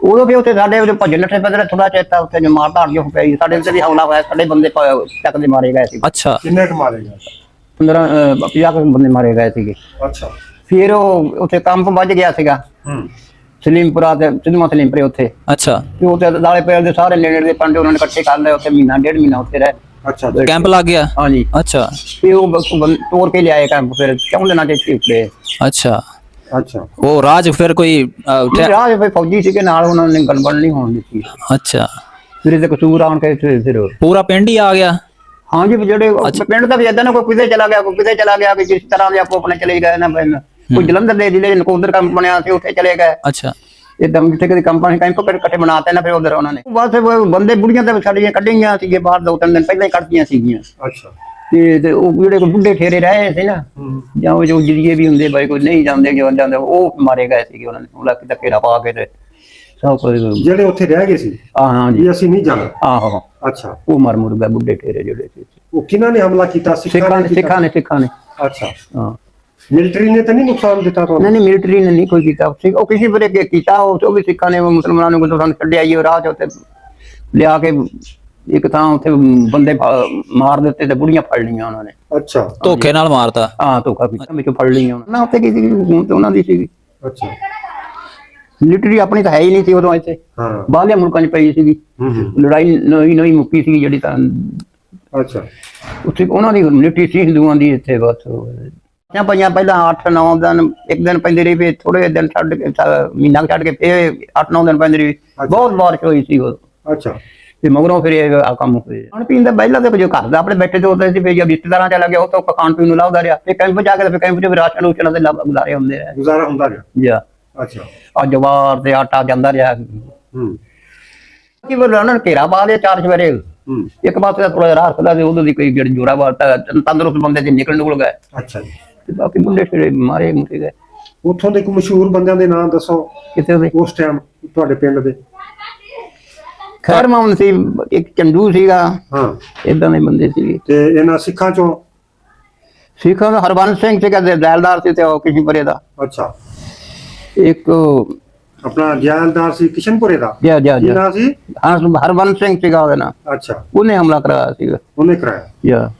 Speaker 2: ਉਦੋਂ ਵੀ ਉੱਥੇ ਸਾਡੇ ਉਹਦੇ ਭੱਜ ਨੱਠੇ ਪੈਦਲ ਥੋੜਾ ਚੇਤਾ ਉੱਥੇ ਜੋ ਮਾਰ ਧਾਰ ਜੋ ਪਈ। ਸਾਡੇ ਉੱਤੇ ਵੀ ਹਮਲਾ ਹੋਇਆ ਸਾਡੇ ਬੰਦੇ ਚੱਕ ਦੇ ਮਾਰੇ ਗਏ ਸੀ
Speaker 1: ਅੱਛਾ।
Speaker 3: ਕਿੰਨੇ ਕੁ ਮਾਰੇ ਗਏ?
Speaker 2: 15 50 ਕੁ ਬੰਦੇ ਮਾਰੇ ਗਏ ਸੀਗੇ।
Speaker 3: ਅੱਛਾ।
Speaker 2: ਫਿਰ ਉਹ ਉੱਥੇ ਕੰਪ ਵੱਜ ਗਿਆ ਸੀਗਾ।
Speaker 3: ਹੂੰ।
Speaker 2: ਸਲੀਮਪੁਰਾ ਤੇ ਸਿਨੇਮਾ ਸਲੀਮਪੁਰੇ ਉੱਥੇ।
Speaker 1: ਅੱਛਾ।
Speaker 2: ਤੇ ਉੱਥੇ ਦਾਲੇ ਪੇੜ ਦੇ ਸਾਰੇ ਨੇੜੇ ਦੇ ਪੰਡੇ ਉਹਨਾਂ ਨੇ ਇਕੱਠੇ ਕਰ ਲਏ ਉੱਥੇ ਮਹੀਨਾ ਡੇਢ ਮਹੀਨਾ ਉੱਥੇ ਰਹੇ।
Speaker 3: ਅੱਛਾ।
Speaker 1: ਕੈਂਪ ਲੱਗ ਗਿਆ?
Speaker 2: ਹਾਂਜੀ।
Speaker 1: ਅੱਛਾ।
Speaker 2: ਫਿਰ ਉਹ ਤੋੜ ਕੇ ਲਿਆਏ ਕੰਪ ਫਿਰ ਕਿਉਂ ਲੈਣਾ ਚਾਹੀਏ ਉੱਤੇ
Speaker 1: ਅੱਛਾ।
Speaker 3: ਅੱਛਾ।
Speaker 1: ਉਹ ਰਾਜ ਫਿਰ ਕੋਈ ਅਹ, ਠਹਿ-
Speaker 2: ਰਾਜ ਫਿਰ ਫੌਜੀ ਸੀਗੇ ਨਾਲ ਉਹਨਾਂ ਨੇ ਗੜਬੜ ਨਹੀਂ ਹੋਣ ਦਿੱਤੀ
Speaker 1: ਅੱਛਾ।
Speaker 2: ਫਿਰ ਇਹਦੇ ਕਸੂਰ ਆਣ ਕੇ ਫਿਰ ਫਿਰ
Speaker 1: ਪੂਰਾ ਪਿੰਡ ਹੀ ਆ ਗਿਆ?
Speaker 2: ਹਾਂਜੀ ਵੀ ਜਿਹੜੇ ਪਿੰਡ ਦਾ ਵੀ ਏਦਾਂ ਨਾ ਕੋਈ ਕਿਤੇ ਚਲਾ ਗਿਆ ਕੋਈ ਕਿਤੇ ਚਲਾ ਗਿਆ ਕਿ ਜਿਸ ਤਰ੍ਹਾਂ ਦੇ ਆਪੋ ਆਪਣੇ ਚਲੇ ਗਏ ਨਾ ਫਿਰ ਕੋਈ ਜਲੰਧਰ ਦੇ ਜ਼ਿਲ੍ਹੇ ਚ ਨਕੋਦਰ ਕੰਮ ਬਣਿਆ ਸੀ ਉੱਥੇ ਚਲੇ ਗਏ।
Speaker 1: ਅੱਛਾ।
Speaker 2: ਇਦਾਂ ਜਿੱਥੇ ਕਿਤੇ ਕੰਪਨੀ ਕੈਂਪ ਕਰ ਇਕੱਠੇ ਬਣਾਤੇ ਨਾ ਫਿਰ ਉਧਰ ਉਹਨਾਂ ਨੇ। ਬਸ ਉਹ ਬੰਦੇ ਬੁੜੀਆਂ ਤੇ ਸਾਡੀਆਂ ਕੱਢੀਆਂ ਸੀਗੇ ਬਾਹਰ ਦੋ ਤਿੰਨ ਦਿਨ ਪਹਿਲਾਂ ਹੀ ਕੱਢਦੀਆਂ ਸੀਗੀਆਂ।
Speaker 3: ਅੱਛਾ।
Speaker 2: ਤੇ ਤੇ ਉਹ ਜਿਹੜੇ ਕੋਈ ਬੁੱਢੇ ਠੇਰੇ ਰਹੇ ਸੀ ਨਾ
Speaker 3: ਹੂੰ।
Speaker 2: ਜਾਂ ਉਹ ਜੋ ਜਰੀਏ ਵੀ ਹੁੰਦੇ ਬਾਈ ਕੋਈ ਨਹੀਂ ਜਾਂਦੇ ਜੋ ਜਾਂਦੇ ਉਹ ਮਾਰੇ ਗਏ ਸੀਗੇ ਉਹਨਾਂ ਨੇ ਉਹਨਾਂ ਕਿਤੇ ਘੇਰਾ ਪਾ ਕੇ ਤੇ ਸਭ ਕੁਝ
Speaker 3: ਜਿਹੜੇ ਉੱਥੇ ਰਹਿ ਗਏ ਸੀ?
Speaker 2: ਆ ਹਾਂ ਜੀ।
Speaker 3: ਵੀ ਅਸੀਂ ਨਹੀਂ ਜਾਣਾ?
Speaker 2: ਆਹੋ
Speaker 3: ਅੱਛਾ।
Speaker 2: ਉਹ ਮਰ ਮੁਰ ਗਏ ਬੁੱਢੇ ਠੇਰੇ ਜਿਹੜੇ ਸੀ।
Speaker 3: ਉਹ ਕਿਹਨਾਂ ਨੇ ਹਮਲਾ ਕੀਤਾ?
Speaker 2: ਸਿੱਖਾਂ ਨੇ? ਸਿੱਖਾਂ ਨੇ ਸਿੱਖਾਂ ਨੇ।
Speaker 3: ਅੱਛਾ।
Speaker 2: ਹਾਂ।
Speaker 3: ਮਿਲਟਰੀ ਨੇ ਤਾਂ ਨਹੀਂ ਨੁਕਸਾਨ ਦਿੱਤਾ ਤੁਹਾਨੂੰ?
Speaker 2: ਨਹੀਂ ਨਹੀਂ ਮਿਲਟਰੀ ਨੇ ਨਹੀਂ ਕੋਈ ਕੀਤਾ। ਸਿੱਖ ਉਹ ਕਿਸੇ ਬਰੇ ਕੀਤਾ ਉਹ ਵੀ ਸਿੱਖਾਂ ਨੇ ਮੁਸਲਮਾਨਾਂ ਨੂੰ ਕੋਈ ਸਾਨੂੰ ਛੱਡਿਆ ਹੀ ਉਹ ਰਾਹ ਉੱਤੇ ਲਿਆ ਕੇ ਇੱਕ ਤਾਂ ਉੱਥੇ ਬੰਦੇ ਫ- ਮਾਰ ਦਿੱਤੇ ਤੇ ਬੁੜੀਆਂ ਫੜ ਲਈਆਂ ਉਹਨਾਂ ਨੇ।
Speaker 3: ਅੱਛਾ।
Speaker 1: ਧੋਖੇ ਨਾਲ ਮਾਰਤਾ।
Speaker 2: ਹਾਂ ਧੋਖਾ ਕੀਤਾ ਵਿੱਚੋਂ ਫੜ ਲਈਆਂ ਉਹਨਾਂ ਨੇ। ਨਾ ਉੱਥੇ ਕੀ ਸੀ? ਹੁਣ ਤੇ ਉਹਨਾਂ ਦੀ ਸੀਗੀ।
Speaker 3: ਅੱਛਾ।
Speaker 2: ਮਿਲਟਰੀ ਆਪਣੀ ਤਾਂ ਹੈ ਹੀ ਨਹੀਂ ਸੀ ਉਦੋਂ ਇੱਥੇ।
Speaker 3: ਹਾਂ।
Speaker 2: ਬਾਹਰਲੇ ਮੁਲਕਾਂ 'ਚ ਪਈ ਸੀਗੀ।
Speaker 3: ਹੂੰ ਹੂੰ।
Speaker 2: ਲੜਾਈ ਨਵੀਂ ਨਵੀਂ ਮੁੱਕੀ ਸੀ ਜਿਹੜੀ ਤਾਂ
Speaker 3: ਅੱਛਾ।
Speaker 2: ਉੱਥੇ ਉਹਨਾਂ ਦੀ ਮਿਲਟਰੀ ਸੀ ਹਿੰਦੂਆਂ ਦੀ ਇੱਥੇ ਬਸ। ਜਾਂ ਪਈਆਂ ਪਹਿਲਾਂ 8 9 ਦਿਨ ਇੱਕ ਦਿਨ ਪੈਂਦੇ ਰਹੀ ਫਿਰ ਥੋੜੇ ਦਿਨ ਛੱਡ ਕੇ ਮਹੀਨਾ ਕੁ ਛੱਡ ਕੇ ਫਿਰ 8 9 ਦਿਨ ਪੈਂਦੇ ਰਹੀ। ਬਹੁਤ ਬਾਰਿਸ਼ ਹੋਈ ਸੀ ਉਹ
Speaker 3: ਅੱਛਾ।
Speaker 2: ਤੇ ਮਗਰੋਂ ਫਿਰ ਇਹ ਆ ਕੰਮ ਹੋਏ ਖਾਣ ਪੀਣ ਦਾ ਪਹਿਲਾਂ ਤੇ ਜੋ ਘਰ ਦਾ ਆਪਣੇ ਬੈਠੇ ਤੇ ਸੀ ਫਿਰ ਜਦ ਰਿਸ਼ਤੇਦਾਰਾਂ ਚਲਾ ਗਿਆ ਉਹ ਤਾਂ ਖਾਣ ਪੀਣ ਨੂੰ ਲਾਉਂਦਾ ਰਿਹਾ। ਫਿਰ ਕੈਂਪ ਜਾ ਕੇ ਫਿਰ ਕੈਂਪ 'ਚ ਵੀ ਰਾਸ਼ਨ ਰੂਸ਼ਨ ਦੇ ਲੱਭ ਗੁਜ਼ਾਰੇ ਹੁੰਦੇ ਰਹੇ।
Speaker 3: ਗੁਜ਼ਾਰਾ ਹੁੰਦਾ ਰਿਹਾ?
Speaker 2: ਜਾ
Speaker 3: ਅੱਛਾ।
Speaker 2: ਆ ਜਵਾਰ ਤੇ ਆਟਾ ਜਾਂਦਾ ਰਿਹਾ।
Speaker 3: ਹੂੰ।
Speaker 2: ਕੀ ਬੋਲ ਉਹਨਾਂ ਨੇ ਘੇਰਾ ਪਾ ਲਿਆ ਚਾਰ ਸਵੇਰੇ।
Speaker 3: ਹੂੰ।
Speaker 2: ਇੱਕ ਪਾਸੇ ਦਾ ਥੋੜਾ ਜਿਹਾ ਰਾਹ ਖੁੱਲਾ ਸੀ ਉਦੋਂ ਦੀ ਕੋਈ ਜਿਹੜੀ ਜੋੜਾ ਬਾਤਾ ਤੰਦਰੁਸਤ ਬੰਦੇ ਤੇ ਨਿਕਲ ਨਿਕਲ ਗਏ।
Speaker 3: ਅੱਛਾ ਜੀ।
Speaker 2: ਤੇ ਬਾਕੀ ਮੁੰਡੇ ਫਿਰ ਮਾਰੇ ਮੁੱਕੇ ਗਏ।
Speaker 3: ਉੱਥੋਂ ਦੇ ਕੋਈ ਮਸ਼ਹੂਰ ਬੰਦਿਆਂ ਦੇ ਨਾਮ ਦੱਸੋ।
Speaker 2: ਕਿਤੇ
Speaker 3: ਉਸ ਟਾਈਮ ਤੁਹਾਡੇ ਪਿੰਡ ਦੇ।
Speaker 2: ਖੈਰ ਮਾਮਨ ਸੀ ਇੱਕ ਚੰਦੂ ਸੀਗਾ
Speaker 3: ਹਾਂ।
Speaker 2: ਇਦਾਂ ਦੇ ਬੰਦੇ ਸੀਗੇ।
Speaker 3: ਤੇ ਇਹਨਾਂ ਸਿੱਖਾਂ ਚੋਂ?
Speaker 2: ਸਿੱਖਾਂ ਦਾ ਹਰਬੰਸ ਸਿੰਘ ਸੀਗਾ ਦੈਲਦਾਰ ਸੀ ਤੇ ਉਹ ਕਿਸੇ ਬਰੇ ਦਾ।
Speaker 3: ਅੱਛਾ।
Speaker 2: ਇੱਕ
Speaker 3: ਆਪਣਾ ਜੈਲਦਾਰ ਸੀ ਕਿਸ਼ਨਪੁਰੇ ਦਾ?
Speaker 2: ਜਾ ਜਾ ਜਾ।
Speaker 3: ਨਾਂ ਸੀ?
Speaker 2: ਹਾਂ ਹਰਬੰਸ ਸਿੰਘ ਸੀਗਾ ਉਹਦਾ ਨਾਂ
Speaker 3: ਅੱਛਾ।
Speaker 2: ਉਹਨੇ ਹਮਲਾ ਕਰਾਇਆ ਸੀਗਾ।
Speaker 3: ਉਹਨੇ ਕਰਾਇਆ?
Speaker 2: ਜਾ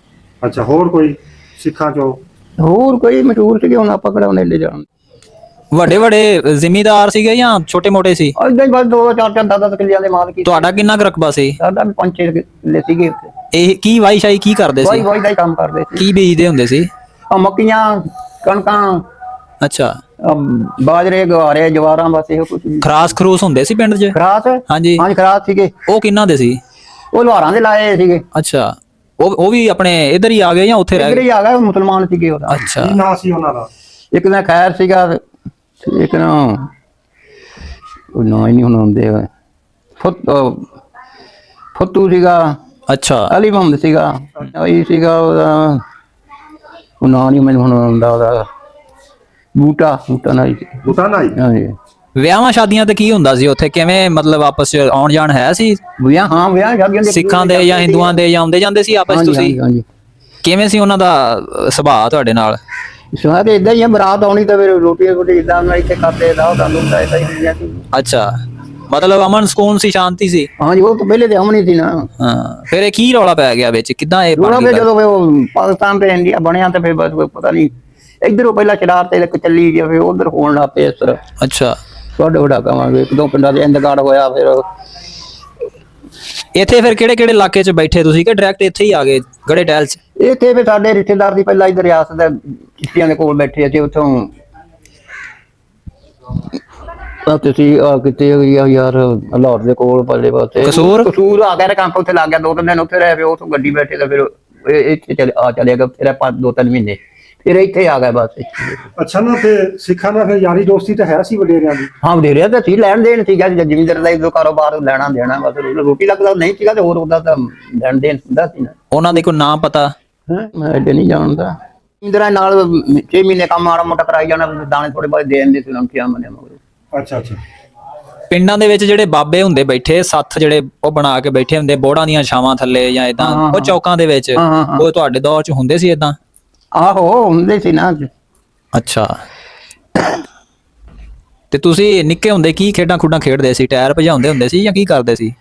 Speaker 3: ਅੱਛਾ ਹੋਰ ਕੋਈ ਸਿੱਖਾਂ ਚੋਂ?
Speaker 2: ਹੋਰ ਕੋਈ ਮਸ਼ਹੂਰ ਸੀਗੇ ਹੁਣ ਆਪਾਂ ਕਿਹੜਾ ਉਹਨੇ ਲੈ ਜਾਣ।
Speaker 1: ਵੱਡੇ ਵੱਡੇ ਜ਼ਿਮੀਦਾਰ ਸੀਗੇ ਜਾਂ ਛੋਟੇ ਮੋਟੇ ਸੀ?
Speaker 2: ਇਦਾਂ ਹੀ ਬਸ ਦੋ ਚਾਰ ਚਾਰ ਦਸ ਦਸ ਕਿੱਲਿਆਂ ਦੇ ਮਾਲਕ ਹੀ
Speaker 1: ਤੁਹਾਡਾ ਕਿੰਨਾ ਕੁ ਰਕਬਾ ਸੀ?
Speaker 2: ਸਾਡਾ ਵੀ ਪੰਜ ਛੇ ਕਿੱਲੇ ਸੀਗੇ ਉੱਥੇ।
Speaker 1: ਇਹ ਕੀ ਵਾਈ ਸ਼ਾਈ ਕੀ ਕਰਦੇ ਸੀ?
Speaker 2: ਕੋਈ ਦਾ ਹੀ ਕੰਮ ਕਰਦੇ ਸੀ।
Speaker 1: ਕੀ ਬੀਜਦੇ ਹੁੰਦੇ ਸੀ?
Speaker 2: ਆ ਮੱਕੀਆਂ ਕਣਕਾਂ
Speaker 1: ਅੱਛਾ।
Speaker 2: ਬਾਜਰੇ ਗਵਾਰੇ ਜਵਾਰਾਂ ਬਸ ਇਹੋ ਕੁਝ
Speaker 1: ਖਰਾਸ ਖਰੂਸ ਹੁੰਦੇ ਸੀ ਪਿੰਡ 'ਚ?
Speaker 2: ਖਰਾਸ?
Speaker 1: ਹਾਂਜੀ।
Speaker 2: ਹਾਂਜੀ ਖਰਾਸ ਸੀਗੇ।
Speaker 1: ਉਹ ਕਿੰਨਾ ਦੇ ਸੀ?
Speaker 2: ਉਹ ਲੋਹਾਰਾਂ ਦੇ ਲਾਏ ਸੀਗੇ।
Speaker 1: ਅੱਛਾ। ਉਹ ਉਹ ਵੀ ਆਪਣੇ ਇਧਰ ਹੀ ਆ ਗਏ ਜਾਂ ਉੱਥੇ ਰਹਿ
Speaker 2: ਇੱਧਰ
Speaker 1: ਗਏ
Speaker 2: ਹੀ ਆ ਗਏ ਮੁਸਲਮਾਨ ਸੀਗੇ ਉਹਦਾ।
Speaker 1: ਅੱਛਾ।
Speaker 3: ਕੀ ਨਾਂ ਸੀ ਉਹਨਾਂ ਦਾ?
Speaker 2: ਇੱਕ ਨਾ ਖੈਰ ਸੀਗਾ ਇੱਕ ਨਾ ਉਹ ਨਾ ਹੀ ਨਹੀਂ ਹੁਣ ਹੁੰਦੇ ਹੋਏ ਫੁੱਤ ਫੁੱਤੂ ਸੀਗਾ।
Speaker 1: ਅੱਛਾ।
Speaker 2: ਅਲੀ ਮੁਹੰਮਦ ਸੀਗਾ। ਇਹ ਸੀਗਾ ਉਹਦਾ ਉਹ ਨਾਂ ਨਹੀਂ ਮੈਨੂੰ ਹੁਣ ਆਉਂਦਾ ਉਹਦਾ। ਬੂਟਾ ਬੂਟਾ ਨਾ
Speaker 3: ਬੁਟਾ ਨਾਈ?
Speaker 2: ਹਾਂਜੀ।
Speaker 1: ਵਿਆਹਾਂ ਸ਼ਾਦੀਆਂ ਤੇ ਕੀ ਹੁੰਦਾ ਸੀ ਉੱਥੇ? ਕਿਵੇਂ ਮਤਲਬ ਆਪਸ 'ਚ ਆਉਣ ਜਾਣ ਹੈ ਸੀ?
Speaker 2: ਵਿਆਹ ਹਾਂ ਵਿਆਹ ਸ਼ਾਦੀਆਂ ਦੇ
Speaker 1: ਸਿੱਖਾਂ ਦੇ ਜਾਂ ਹਿੰਦੂਆਂ ਦੇ ਜਾਂ ਆਉਂਦੇ ਜਾਂਦੇ ਸੀ ਆਪਸ ਤੁਸੀਂ? ਕਿਵੇਂ ਸੀ ਉਹਨਾਂ ਦਾ ਸੁਭਾਅ ਤੁਹਾਡੇ ਨਾਲ?
Speaker 2: ਸੁਣਾ ਤੇ ਇਦਾਂ ਹੀ ਆ ਬਰਾਤ ਆਉਣੀ ਤਾਂ ਫਿਰ ਰੋਟੀ ਰੋਟੀ ਇਦਾਂ ਨਾਲ ਇੱਥੇ ਕਰਦੇ ਦਾ ਉਹਦਾ ਲੋਕਾਂ ਇਦਾਂ ਹੀ ਹੁੰਦੀਆਂ ਸੀ
Speaker 1: ਅੱਛਾ ਮਤਲਬ ਅਮਨ ਸਕੂਨ ਸੀ ਸ਼ਾਂਤੀ ਸੀ?
Speaker 2: ਹਾਂਜੀ ਉਹ ਤਾਂ ਪਹਿਲੇ ਤੇ ਆਉਣੀ ਸੀ ਨਾ।
Speaker 1: ਹਾਂ ਫਿਰ ਇਹ ਕੀ ਰੌਲਾ ਪੈ ਗਿਆ ਵਿੱਚ? ਕਿੱਦਾਂ ਇਹ
Speaker 2: ਫਿਰ
Speaker 1: ਗਿਆ
Speaker 2: ਜਦੋਂ ਫਿਰ ਉਹ ਪਾਕਿਸਤਾਨ ਤੇ ਇੰਡੀਆ ਬਣਿਆ ਤੇ ਫਿਰ ਬਸ ਕੋਈ ਪਤਾ ਨਹੀਂ ਇਧਰੋਂ ਪਹਿਲਾਂ ਸ਼ਰਾਰਤ ਇੱਕ ਚੱਲੀ ਗਿਆ ਫਿਰ ਉਧਰ ਹੋਣ ਲੱਗ ਪਏ ਇਸ ਤਰ੍ਹਾਂ।
Speaker 1: ਅੱਛਾ।
Speaker 2: ਤੁਹਾਡੇ ਵਡਾ ਕਵਾਂਗੇ ਇੱਕ ਦੋ ਪਿੰਡਾਂ ਦੇ ਇੰਤਕਾਲ ਹੋਇਆ ਫਿਰ
Speaker 1: ਇੱਥੇ ਫਿਰ ਕਿਹੜੇ ਕਿਹੜੇ ਇਲਾਕੇ 'ਚ ਬੈਠੇ ਤੁਸੀਂ ਕਿ ਡਾਇਰੈਕਟ ਇੱਥੇ ਹੀ ਆ ਗਏ ਗੜੇ ਟਹਿਲ 'ਚ?
Speaker 2: ਇੱਥੇ ਵੀ ਸਾਡੇ ਰਿਸ਼ਤੇਦਾਰ ਦੀ ਪਹਿਲਾਂ ਇਧਰ ਰਿਆਸਤ ਦੇ ਕਿਸ਼ਤੀਆਂ ਦੇ ਕੋਲ ਬੈਠੇ ਸੀ ਉੱਥੋਂ ਆ ਤੁਸੀਂ ਆ ਕਿਤੇ ਆ ਯਾਰ ਲਾਹੌਰ ਦੇ ਕੋਲ ਪਰਲੇ ਪਾਸੇ
Speaker 1: ਕਸੂਰ?
Speaker 2: ਕਸੂਰ ਆ ਗਿਆ ਕੰਮ ਉੱਥੇ ਲੱਗ ਗਿਆ ਦੋ ਤਿੰਨ ਦਿਨ ਉੱਥੇ ਰਹਿ ਪਏ ਉੱਥੋਂ ਗੱਡੀ ਬੈਠੇ ਤਾਂ ਫਿਰ ਇਹ- ਇੱਥੇ ਚਲੇ ਆ ਚਲੇ ਗਿਆ ਫਿਰ ਪੰਜ ਦੋ ਤਿੰਨ ਮਹੀਨੇ। ਫਿਰ ਇੱਥੇ ਆ ਗਿਆ ਬਸ।
Speaker 3: ਅੱਛਾ ਨਾ ਤੇ ਸਿੱਖਾਂ ਨਾਲ ਫਿਰ ਯਾਰੀ ਦੋਸਤੀ ਤਾਂ ਹੈ ਸੀ ਵਡੇਰਿਆਂ ਦੀ?
Speaker 2: ਹਾਂ ਵਡੇਰਿਆ ਤਾਂ ਸੀ ਲੈਣ ਦੇਣ ਸੀਗਾ ਜੀ ਜ਼ਮੀਨਦਾਰ ਦਾ ਇਦੋਂ ਕਾਰੋਬਾਰ ਲੈਣਾ ਦੇਣਾ ਬਸ ਰੋਟੀ ਲੱਗਦਾ ਨਹੀਂ ਸੀਗਾ ਤੇ ਹੋਰ ਉਹਦਾ ਤਾਂ ਲੈਣ ਦੇਣ ਹੁੰਦਾ ਸੀ ਨਾ।
Speaker 1: ਉਹਨਾਂ ਦੇ ਕੋਈ ਨਾਮ ਪਤਾ?
Speaker 2: ਹੈਂ, ਮੈਂ ਐਡੇ ਨਹੀਂ ਜਾਣਦਾ। ਜ਼ਮੀਨਦਾਰਾਂ ਨਾਲ 6 ਮਹੀਨੇ ਕੰਮ ਮਾੜਾ ਮੋਟਾ ਕਰਾਈ ਜਾਣਾ ਦਾਣੇ ਥੋੜੇ ਬਹੁਤ ਦੇ ਦਿੰਦੇ ਸੀ ਉਹਨਾਂ ਨੂੰ ਕਿਹਾ ਮੰਨਿਆ ਮਗਰ।
Speaker 3: ਅੱਛਾ ਅੱਛਾ।
Speaker 1: ਪਿੰਡਾਂ ਦੇ ਵਿੱਚ ਜਿਹੜੇ ਬਾਬੇ ਹੁੰਦੇ ਬੈਠੇ ਸੱਥ ਜਿਹੜੇ ਉਹ ਬਣਾ ਕੇ ਬੈਠੇ ਹੁੰਦੇ ਬੋੜਾਂ ਦੀਆਂ ਛਾਵਾਂ ਥੱਲੇ ਜਾਂ ਇਦਾਂ
Speaker 2: ਹਾਂ,
Speaker 1: ਉਹ ਚੌਕਾਂ ਦੇ ਵਿੱਚ
Speaker 2: ਹਾਂ, ਹਾਂ, ਹਾਂ।
Speaker 1: ਉਹ ਤੁਹਾਡੇ ਦੌਰ 'ਚ ਹੁੰਦੇ ਸੀ ਇਦਾਂ
Speaker 2: ਆਹੋ ਹੁੰਦੇ ਸੀ ਨਾ।
Speaker 1: ਅੱਛਾ। ਤੇ ਤੁਸੀਂ ਨਿੱਕੇ ਹੁੰਦੇ ਕੀ ਖੇਡਾਂ ਖੁੱਡਾਂ ਖੇਡਦੇ ਸੀ? ਟਾਇਰ ਭਜਾਉਂਦੇ ਹੁੰਦੇ ਸੀ ਜਾਂ ਕੀ ਕਰਦੇ ਸੀ?